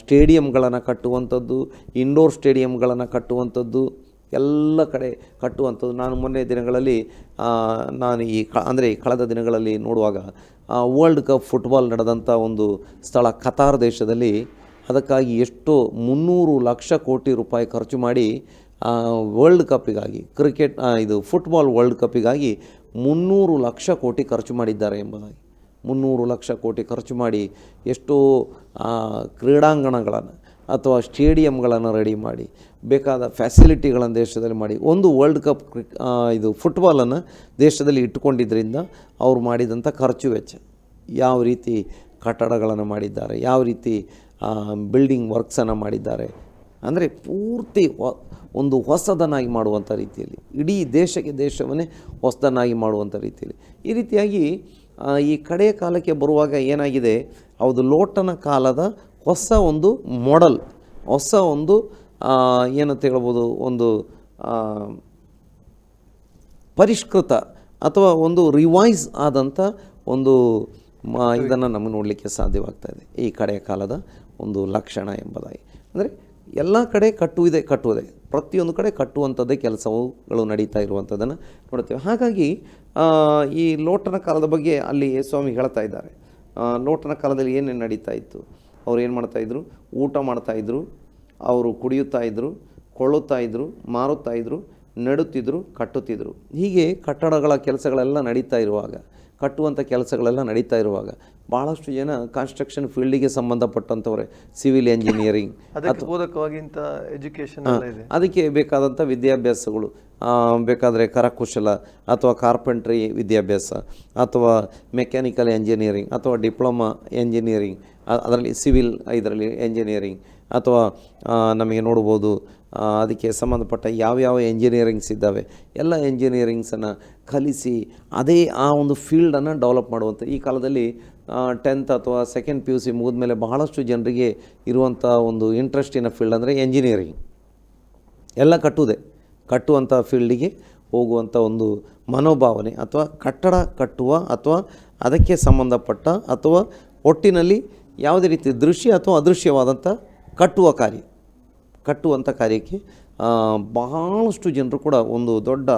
ಸ್ಟೇಡಿಯಂಗಳನ್ನು ಕಟ್ಟುವಂಥದ್ದು ಇಂಡೋರ್ ಸ್ಟೇಡಿಯಂಗಳನ್ನು ಕಟ್ಟುವಂಥದ್ದು, ಎಲ್ಲ ಕಡೆ ಕಟ್ಟುವಂಥದ್ದು. ನಾನು ಮೊನ್ನೆ ದಿನಗಳಲ್ಲಿ ನಾನು ಈ ಕ, ಅಂದರೆ ಈ ಕಳೆದ ದಿನಗಳಲ್ಲಿ ನೋಡುವಾಗ ವರ್ಲ್ಡ್ ಕಪ್ ಫುಟ್ಬಾಲ್ ನಡೆದಂಥ ಒಂದು ಸ್ಥಳ ಕತಾರ್ ದೇಶದಲ್ಲಿ ಅದಕ್ಕಾಗಿ ಎಷ್ಟೋ ಮುನ್ನೂರು ಲಕ್ಷ ಕೋಟಿ ರೂಪಾಯಿ ಖರ್ಚು ಮಾಡಿ ವರ್ಲ್ಡ್ ಕಪ್ಪಿಗಾಗಿ ಕ್ರಿಕೆಟ್ ಇದು ಫುಟ್ಬಾಲ್ ವರ್ಲ್ಡ್ ಕಪ್ಪಿಗಾಗಿ ಮುನ್ನೂರು ಲಕ್ಷ ಕೋಟಿ ಖರ್ಚು ಮಾಡಿದ್ದಾರೆ ಎಂಬುದಾಗಿ ಮುನ್ನೂರು ಲಕ್ಷ ಕೋಟಿ ಖರ್ಚು ಮಾಡಿ ಎಷ್ಟೋ ಕ್ರೀಡಾಂಗಣಗಳನ್ನು ಅಥವಾ ಸ್ಟೇಡಿಯಂಗಳನ್ನು ರೆಡಿ ಮಾಡಿ, ಬೇಕಾದ ಫ್ಯಾಸಿಲಿಟಿಗಳನ್ನು ದೇಶದಲ್ಲಿ ಮಾಡಿ, ಒಂದು ವರ್ಲ್ಡ್ ಕಪ್ ಇದು ಫುಟ್ಬಾಲನ್ನು ದೇಶದಲ್ಲಿ ಇಟ್ಟುಕೊಂಡಿದ್ದರಿಂದ ಅವ್ರು ಮಾಡಿದಂಥ ಖರ್ಚು ವೆಚ್ಚ. ಯಾವ ರೀತಿ ಕಟ್ಟಡಗಳನ್ನು ಮಾಡಿದ್ದಾರೆ, ಯಾವ ರೀತಿ ಬಿಲ್ಡಿಂಗ್ ವರ್ಕ್ಸನ್ನು ಮಾಡಿದ್ದಾರೆ. ಅಂದರೆ ಪೂರ್ತಿ ಒಂದು ಹೊಸದನ್ನಾಗಿ ಮಾಡುವಂಥ ರೀತಿಯಲ್ಲಿ, ಇಡೀ ದೇಶಕ್ಕೆ ದೇಶವನ್ನೇ ಹೊಸದನ್ನಾಗಿ ಮಾಡುವಂಥ ರೀತಿಯಲ್ಲಿ. ಈ ರೀತಿಯಾಗಿ ಈ ಕಡೆಯ ಕಾಲಕ್ಕೆ ಬರುವಾಗ ಏನಾಗಿದೆ? ಅದು ಲೋಟನ ಕಾಲದ ಹೊಸ ಒಂದು ಮಾಡೆಲ್ ಹೊಸ ಒಂದು ಏನಂತ ಹೇಳ್ಬೋದು, ಒಂದು ಪರಿಷ್ಕೃತ ಅಥವಾ ಒಂದು ರಿವೈಸ್ ಆದಂಥ ಒಂದು ಇದನ್ನು ನಮಗೆ ನೋಡಲಿಕ್ಕೆ ಸಾಧ್ಯವಾಗ್ತಾ ಇದೆ ಈ ಕಡೆಯ ಕಾಲದ ಒಂದು ಲಕ್ಷಣ ಎಂಬುದಾಗಿ. ಅಂದರೆ ಎಲ್ಲ ಕಡೆ ಕಟ್ಟುವುದೇ ಕಟ್ಟುವುದೇ ಪ್ರತಿಯೊಂದು ಕಡೆ ಕಟ್ಟುವಂಥದ್ದೇ ಕೆಲಸಗಳು ನಡೀತಾ ಇರುವಂಥದ್ದನ್ನು ನೋಡ್ತೇವೆ ಹಾಗಾಗಿ ಈ ಲೋಟನ ಕಾಲದ ಬಗ್ಗೆ ಅಲ್ಲಿ ಸ್ವಾಮಿ ಹೇಳ್ತಾ ಇದ್ದಾರೆ. ಲೋಟನ ಕಾಲದಲ್ಲಿ ಏನೇನು ನಡೀತಾ ಇತ್ತು? ಅವ್ರು ಏನು ಮಾಡ್ತಾಯಿದ್ರು ಊಟ ಮಾಡ್ತಾಯಿದ್ರು ಅವರು ಕುಡಿಯುತ್ತಾ ಇದ್ದರು ಕೊಳ್ಳುತ್ತಾ ಇದ್ದರು ಮಾರುತ್ತಾ ಇದ್ದರು ನೆಡುತ್ತಿದ್ದರು ಕಟ್ಟುತ್ತಿದ್ದರು ಹೀಗೆ ಕಟ್ಟಡಗಳ ಕೆಲಸಗಳೆಲ್ಲ ನಡೀತಾ ಇರುವಾಗ, ಕಟ್ಟುವಂಥ ಕೆಲಸಗಳೆಲ್ಲ ನಡೀತಾ ಇರುವಾಗ ಭಾಳಷ್ಟು ಜನ ಕನ್ಸ್ಟ್ರಕ್ಷನ್ ಫೀಲ್ಡಿಗೆ ಸಂಬಂಧಪಟ್ಟಂಥವ್ರೆ ಸಿವಿಲ್ ಎಂಜಿನಿಯರಿಂಗ್ ಎಲ್ಲ ಇದೆ. ಅದಕ್ಕೆ ಬೇಕಾದಂಥ ವಿದ್ಯಾಭ್ಯಾಸಗಳು ಬೇಕಾದರೆ ಕರಕುಶಲ ಅಥವಾ ಕಾರ್ಪೆಂಟ್ರಿ ವಿದ್ಯಾಭ್ಯಾಸ ಅಥವಾ ಮೆಕ್ಯಾನಿಕಲ್ ಎಂಜಿನಿಯರಿಂಗ್ ಅಥವಾ ಡಿಪ್ಲೊಮಾ ಎಂಜಿನಿಯರಿಂಗ್ ಅದರಲ್ಲಿ ಸಿವಿಲ್ ಇದರಲ್ಲಿ ಎಂಜಿನಿಯರಿಂಗ್ ಅಥವಾ ನಮಗೆ ನೋಡ್ಬೋದು ಅದಕ್ಕೆ ಸಂಬಂಧಪಟ್ಟ ಯಾವ್ಯಾವ ಎಂಜಿನಿಯರಿಂಗ್ಸ್ ಇದ್ದಾವೆ ಎಲ್ಲ ಎಂಜಿನಿಯರಿಂಗ್ಸನ್ನು ಕಲಿಸಿ ಅದೇ ಆ ಒಂದು ಫೀಲ್ಡನ್ನು ಡೆವಲಪ್ ಮಾಡುವಂಥ ಈ ಕಾಲದಲ್ಲಿ ಟೆಂತ್ ಅಥವಾ ಸೆಕೆಂಡ್ ಪಿ ಯು ಸಿ ಮುಗಿದ್ಮೇಲೆ ಬಹಳಷ್ಟು ಜನರಿಗೆ ಇರುವಂಥ ಒಂದು ಇಂಟ್ರೆಸ್ಟಿನ ಫೀಲ್ಡ್ ಅಂದರೆ ಎಂಜಿನಿಯರಿಂಗ್ ಎಲ್ಲ ಕಟ್ಟುವುದೇ. ಕಟ್ಟುವಂಥ ಫೀಲ್ಡಿಗೆ ಹೋಗುವಂಥ ಒಂದು ಮನೋಭಾವನೆ ಅಥವಾ ಕಟ್ಟಡ ಕಟ್ಟುವ ಅಥವಾ ಅದಕ್ಕೆ ಸಂಬಂಧಪಟ್ಟ ಅಥವಾ ಒಟ್ಟಿನಲ್ಲಿ ಯಾವುದೇ ರೀತಿ ದೃಶ್ಯ ಅಥವಾ ಅದೃಶ್ಯವಾದಂಥ ಕಟ್ಟುವ ಕಾರ್ಯ. ಕಟ್ಟುವಂಥ ಕಾರ್ಯಕ್ಕೆ ಬಹಳಷ್ಟು ಜನರು ಕೂಡ ಒಂದು ದೊಡ್ಡ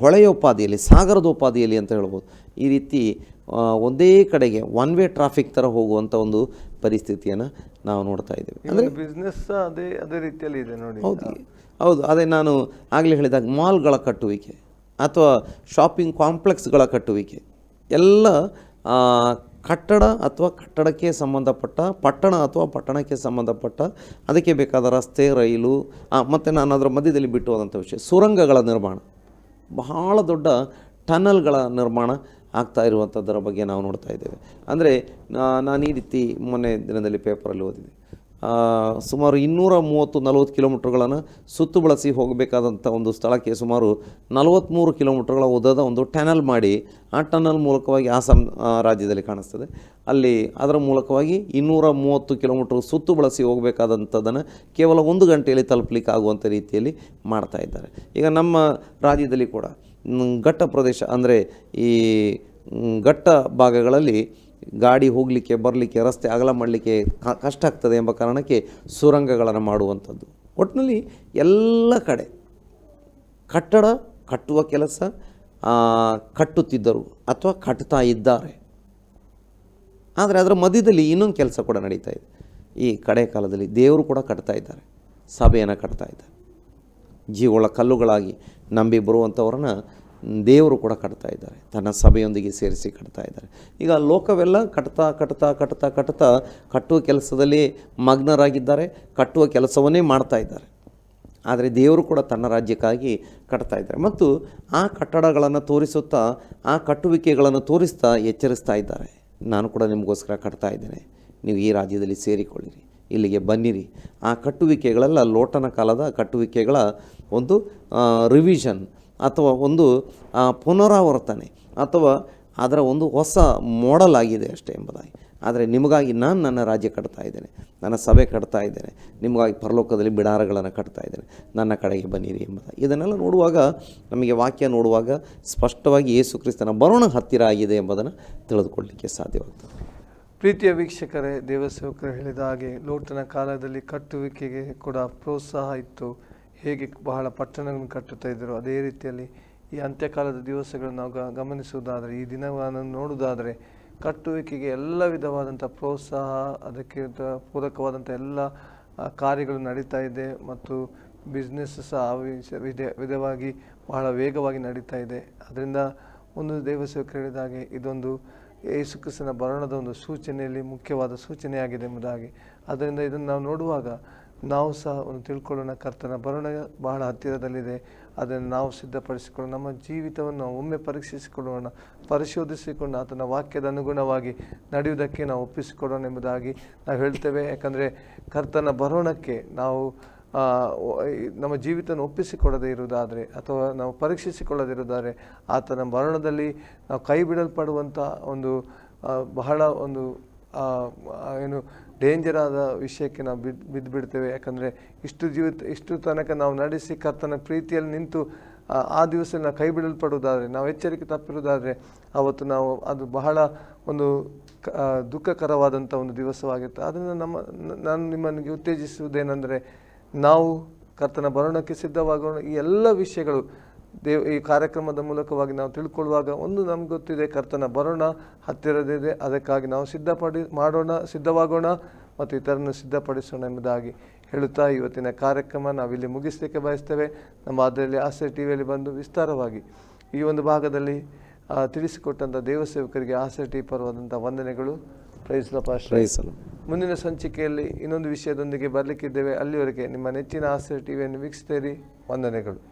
ಹೊಳೆಯೋಪಾದಿಯಲ್ಲಿ ಸಾಗರದೋಪಾದಿಯಲ್ಲಿ ಅಂತ ಹೇಳ್ಬೋದು. ಈ ರೀತಿ ಒಂದೇ ಕಡೆಗೆ ಒನ್ ವೇ ಟ್ರಾಫಿಕ್ ಥರ ಹೋಗುವಂಥ ಒಂದು ಪರಿಸ್ಥಿತಿಯನ್ನು ನಾವು ನೋಡ್ತಾ ಇದ್ದೇವೆ. ಅಂದರೆ ಬಿಸ್ನೆಸ್ ಅದೇ ಅದೇ ರೀತಿಯಲ್ಲಿ ಇದೆ ನೋಡಿ ಹೌದು ಹೌದು. ಅದೇ ನಾನು ಆಗಲೇ ಹೇಳಿದಾಗ ಮಾಲ್ಗಳ ಕಟ್ಟುವಿಕೆ ಅಥವಾ ಶಾಪಿಂಗ್ ಕಾಂಪ್ಲೆಕ್ಸ್ಗಳ ಕಟ್ಟುವಿಕೆ ಎಲ್ಲ ಕಟ್ಟಡ ಅಥವಾ ಕಟ್ಟಡಕ್ಕೆ ಸಂಬಂಧಪಟ್ಟ ಪಟ್ಟಣ ಅಥವಾ ಪಟ್ಟಣಕ್ಕೆ ಸಂಬಂಧಪಟ್ಟ ಅದಕ್ಕೆ ಬೇಕಾದ ರಸ್ತೆ ರೈಲು ಮತ್ತು ನಾನು ಅದರ ಮಧ್ಯದಲ್ಲಿ ಬಿಟ್ಟು ಹೋದಂಥ ವಿಷಯ ಸುರಂಗಗಳ ನಿರ್ಮಾಣ. ಬಹಳ ದೊಡ್ಡ ಟನಲ್ಗಳ ನಿರ್ಮಾಣ ಆಗ್ತಾ ಇರುವಂಥದ್ದರ ಬಗ್ಗೆ ನಾವು ನೋಡ್ತಾ ಇದ್ದೇವೆ. ಅಂದರೆ ನಾನು ಈ ರೀತಿ ಮೊನ್ನೆ ದಿನದಲ್ಲಿ ಪೇಪರಲ್ಲಿ ಓದಿದೆ ಸುಮಾರು ಇನ್ನೂರ ಮೂವತ್ತು ನಲವತ್ತು ಕಿಲೋಮೀಟ್ರ್ಗಳನ್ನು ಸುತ್ತು ಬಳಸಿ ಹೋಗಬೇಕಾದಂಥ ಒಂದು ಸ್ಥಳಕ್ಕೆ ಸುಮಾರು ನಲವತ್ತ್ಮೂರು ಕಿಲೋಮೀಟ್ರ್ಗಳ ಉದ್ದದ ಒಂದು ಟನಲ್ ಮಾಡಿ ಆ ಟನಲ್ ಮೂಲಕವಾಗಿ ಆಸಾಂ ಆ, ರಾಜ್ಯದಲ್ಲಿ ಕಾಣಿಸ್ತದೆ. ಅಲ್ಲಿ ಅದರ ಮೂಲಕವಾಗಿ ಇನ್ನೂರ ಮೂವತ್ತು ಕಿಲೋಮೀಟ್ರ್ ಸುತ್ತು ಬಳಸಿ ಹೋಗಬೇಕಾದಂಥದ್ದನ್ನು ಕೇವಲ ಒಂದು ಗಂಟೆಯಲ್ಲಿ ತಲುಪಲಿಕ್ಕೆ ಆಗುವಂಥ ರೀತಿಯಲ್ಲಿ ಮಾಡ್ತಾ ಇದ್ದಾರೆ. ಈಗ ನಮ್ಮ ರಾಜ್ಯದಲ್ಲಿ ಕೂಡ ಘಟ್ಟ ಪ್ರದೇಶ ಅಂದರೆ ಈ ಘಟ್ಟ ಭಾಗಗಳಲ್ಲಿ ಗಾಡಿ ಹೋಗಲಿಕ್ಕೆ, ಬರಲಿಕ್ಕೆ, ರಸ್ತೆ ಅಗಲ ಮಾಡಲಿಕ್ಕೆ ಕಷ್ಟ ಆಗ್ತದೆ ಎಂಬ ಕಾರಣಕ್ಕೆ ಸುರಂಗಗಳನ್ನು ಮಾಡುವಂಥದ್ದು. ಒಟ್ಟಿನಲ್ಲಿ ಎಲ್ಲ ಕಡೆ ಕಟ್ಟಡ ಕಟ್ಟುವ ಕೆಲಸ ಕಟ್ಟುತ್ತಿದ್ದರು ಅಥವಾ ಕಟ್ತಾ ಇದ್ದಾರೆ. ಆದರೆ ಅದರ ಮಧ್ಯದಲ್ಲಿ ಇನ್ನೊಂದು ಕೆಲಸ ಕೂಡ ನಡೀತಾ ಇದೆ. ಈ ಕಡೆ ಕಾಲದಲ್ಲಿ ದೇವರು ಕೂಡ ಕಟ್ತಾ ಇದ್ದಾರೆ. ಸಭೆಯನ್ನು ಕಟ್ತಾ ಇದ್ದಾರೆ. ಜೀವಗಳ ಕಲ್ಲುಗಳಾಗಿ ನಂಬಿ ಬರುವಂಥವ್ರನ್ನ ದೇವರು ಕೂಡ ಕಟ್ತಾ ಇದ್ದಾರೆ. ತನ್ನ ಸಭೆಯೊಂದಿಗೆ ಸೇರಿಸಿ ಕಟ್ತಾ ಇದ್ದಾರೆ. ಈಗ ಲೋಕವೆಲ್ಲ ಕಟ್ತಾ ಕಟ್ತಾ ಕಟ್ತಾ ಕಟ್ತಾ ಕಟ್ಟುವ ಕೆಲಸದಲ್ಲಿ ಮಗ್ನರಾಗಿದ್ದಾರೆ, ಕಟ್ಟುವ ಕೆಲಸವನ್ನೇ ಮಾಡ್ತಾ ಇದ್ದಾರೆ. ಆದರೆ ದೇವರು ಕೂಡ ತನ್ನ ರಾಜ್ಯಕ್ಕಾಗಿ ಕಟ್ತಾ ಇದ್ದಾರೆ. ಮತ್ತು ಆ ಕಟ್ಟಡಗಳನ್ನು ತೋರಿಸುತ್ತಾ, ಆ ಕಟ್ಟುವಿಕೆಗಳನ್ನು ತೋರಿಸ್ತಾ ಎಚ್ಚರಿಸ್ತಾ ಇದ್ದಾರೆ. ನಾನು ಕೂಡ ನಿಮಗೋಸ್ಕರ ಕಟ್ತಾ ಇದ್ದೇನೆ. ನೀವು ಈ ರಾಜ್ಯದಲ್ಲಿ ಸೇರಿಕೊಳ್ಳಿರಿ. ಇಲ್ಲಿಗೆ ಬನ್ನಿರಿ. ಆ ಕಟ್ಟುವಿಕೆಗಳೆಲ್ಲ ಲೋಟನ ಕಾಲದ ಕಟ್ಟುವಿಕೆಗಳ ಒಂದು ರಿವಿಷನ್ ಅಥವಾ ಒಂದು ಪುನರಾವರ್ತನೆ ಅಥವಾ ಅದರ ಒಂದು ಹೊಸ ಮಾಡೆಲ್ ಆಗಿದೆ ಅಷ್ಟೇ ಎಂಬುದಾಗಿ. ಆದರೆ ನಿಮಗಾಗಿ ನಾನು ನನ್ನ ರಾಜ್ಯ ಕಟ್ತಾ ಇದ್ದೇನೆ. ನನ್ನ ಸಭೆ ಕಟ್ತಾ ಇದ್ದೇನೆ. ನಿಮಗಾಗಿ ಪರಲೋಕದಲ್ಲಿ ಬಿಡಾರಗಳನ್ನು ಕಟ್ತಾ ಇದ್ದೇನೆ. ನನ್ನ ಕಡೆಗೆ ಬನ್ನಿರಿ ಎಂಬುದಾಗಿ. ಇದನ್ನೆಲ್ಲ ನೋಡುವಾಗ, ನಮಗೆ ವಾಕ್ಯ ನೋಡುವಾಗ ಸ್ಪಷ್ಟವಾಗಿ ಯೇಸು ಕ್ರಿಸ್ತನ ಬರೋಣ ಹತ್ತಿರ ಆಗಿದೆ ಎಂಬುದನ್ನು ತಿಳಿದುಕೊಳ್ಳಲಿಕ್ಕೆ ಸಾಧ್ಯವಾಗ್ತದೆ. ಪ್ರೀತಿಯ ವೀಕ್ಷಕರೇ, ದೇವಸೇವಕರು ಹೇಳಿದ ಹಾಗೆ ಲೋಟನ ಕಾಲದಲ್ಲಿ ಕಟ್ಟುವಿಕೆಗೆ ಕೂಡ ಪ್ರೋತ್ಸಾಹ ಇತ್ತು. ಹೇಗೆ ಬಹಳ ಪಟ್ಟಣಗಳನ್ನು ಕಟ್ಟುತ್ತಾ ಇದ್ದರು, ಅದೇ ರೀತಿಯಲ್ಲಿ ಈ ಅಂತ್ಯಕಾಲದ ದಿವಸಗಳನ್ನು ನಾವು ಗಮನಿಸುವುದಾದರೆ, ಈ ದಿನವನ್ನು ನೋಡುವುದಾದರೆ, ಕಟ್ಟುವಿಕೆಗೆ ಎಲ್ಲ ವಿಧವಾದಂಥ ಪ್ರೋತ್ಸಾಹ ಅದಕ್ಕೆ ಪೂರಕವಾದಂಥ ಎಲ್ಲ ಕಾರ್ಯಗಳು ನಡೀತಾ ಇದೆ ಮತ್ತು ಬಿಸ್ನೆಸ್ ಸಹ ವಿಧ, ವಿಧವಾಗಿ ಬಹಳ ವೇಗವಾಗಿ ನಡೀತಾ ಇದೆ. ಅದರಿಂದ ಒಂದು ದೇವಸೇವಕರು ಹೇಳಿದ ಹಾಗೆ ಇದೊಂದು ಯೇಸು ಕ್ರಿಸ್ತನ ಬರಣದ ಒಂದು ಸೂಚನೆಯಲ್ಲಿ ಮುಖ್ಯವಾದ ಸೂಚನೆಯಾಗಿದೆ ಎಂಬುದಾಗಿ. ಅದರಿಂದ ಇದನ್ನು ನಾವು ನೋಡುವಾಗ ನಾವು ಸಹ ಒಂದು ತಿಳ್ಕೊಳ್ಳೋಣ, ಕರ್ತನ ಬರಣ ಬಹಳ ಹತ್ತಿರದಲ್ಲಿದೆ. ಅದನ್ನು ನಾವು ಸಿದ್ಧಪಡಿಸಿಕೊಳ್ಳೋಣ, ನಮ್ಮ ಜೀವಿತವನ್ನು ಒಮ್ಮೆ ಪರೀಕ್ಷಿಸಿಕೊಳ್ಳೋಣ, ಪರಿಶೋಧಿಸಿಕೊಂಡು ಆತನ ವಾಕ್ಯದ ಅನುಗುಣವಾಗಿ ನಡೆಯುವುದಕ್ಕೆ ನಾವು ಒಪ್ಪಿಸಿಕೊಡೋಣ ಎಂಬುದಾಗಿ ನಾವು ಹೇಳ್ತೇವೆ. ಯಾಕಂದರೆ ಕರ್ತನ ಬರೋಣಕ್ಕೆ ನಾವು ನಮ್ಮ ಜೀವಿತನ ಒಪ್ಪಿಸಿಕೊಡದೇ ಇರುವುದಾದರೆ ಅಥವಾ ನಾವು ಪರೀಕ್ಷಿಸಿಕೊಳ್ಳದಿರುವುದಾದರೆ ಆತನ ಮರಣದಲ್ಲಿ ನಾವು ಕೈ ಬಿಡಲ್ಪಡುವಂಥ ಒಂದು ಬಹಳ ಒಂದು ಏನು ಡೇಂಜರ್ ಆದ ವಿಷಯಕ್ಕೆ ನಾವು ಬಿದ್ದು ಬಿದ್ದು ಬಿಡ್ತೇವೆ ಯಾಕಂದರೆ ಇಷ್ಟು ಜೀವಿತ ಇಷ್ಟು ತನಕ ನಾವು ನಡೆಸಿ ಕರ್ತನ ಪ್ರೀತಿಯಲ್ಲಿ ನಿಂತು ಆ, ದಿವಸ ನಾವು ಕೈ ಬಿಡಲ್ಪಡುವುದಾದರೆ ನಾವು ಎಚ್ಚರಿಕೆ ತಪ್ಪಿರುವುದಾದರೆ ಅವತ್ತು ನಾವು ಅದು ಬಹಳ ಒಂದು ದುಃಖಕರವಾದಂಥ ಒಂದು ದಿವಸವಾಗಿತ್ತು. ಆದ್ದರಿಂದ ನಮ್ಮ ನಾನು ನಿಮ್ಮನ್ನು ಉತ್ತೇಜಿಸುವುದೇನೆಂದರೆ ನಾವು ಕರ್ತನ ಬರೋಣಕ್ಕೆ ಸಿದ್ಧವಾಗೋಣ. ಈ ಎಲ್ಲ ವಿಷಯಗಳು ದೇವ್, ಈ ಕಾರ್ಯಕ್ರಮದ ಮೂಲಕವಾಗಿ ನಾವು ತಿಳ್ಕೊಳ್ಳುವಾಗ ಒಂದು ನಮ್ಗೆ ಗೊತ್ತಿದೆ, ಕರ್ತನ ಬರೋಣ, ಹತ್ತಿರದಿದೆ, ಅದಕ್ಕಾಗಿ ನಾವು ಸಿದ್ಧಪಡಿ, ಮಾಡೋಣ, ಸಿದ್ಧವಾಗೋಣ ಮತ್ತು ಇತರನ್ನು ಸಿದ್ಧಪಡಿಸೋಣ ಎಂಬುದಾಗಿ ಹೇಳುತ್ತಾ ಇವತ್ತಿನ ಕಾರ್ಯಕ್ರಮ ನಾವಿಲ್ಲಿ ಮುಗಿಸಲಿಕ್ಕೆ ಬಯಸ್ತೇವೆ. ನಮ್ಮ ಅದರಲ್ಲಿ ಆಸೆ ಟಿ ವಿಯಲ್ಲಿ ಬಂದು ವಿಸ್ತಾರವಾಗಿ ಈ ಒಂದು ಭಾಗದಲ್ಲಿ ತಿಳಿಸಿಕೊಟ್ಟಂಥ ದೇವಸೇವಕರಿಗೆ ಆಸೆ ಟಿ ಪರವಾದಂಥ ವಂದನೆಗಳು. ಪ್ರೈಸ್ಲ ಪಾಸ್ಟರ್ ಪ್ರೈಸಲು ಮುಂದಿನ ಸಂಚಿಕೆಯಲ್ಲಿ ಇನ್ನೊಂದು ವಿಷಯದೊಂದಿಗೆ ಬರಲಿಕ್ಕಿದ್ದೇವೆ. ಅಲ್ಲಿವರೆಗೆ ನಿಮ್ಮ ನೆಚ್ಚಿನ ಆಸೆ ಟಿವಿಯನ್ನು ವೀಕ್ಷಿಸ್ತೀರಿ ವಂದನೆಗಳು.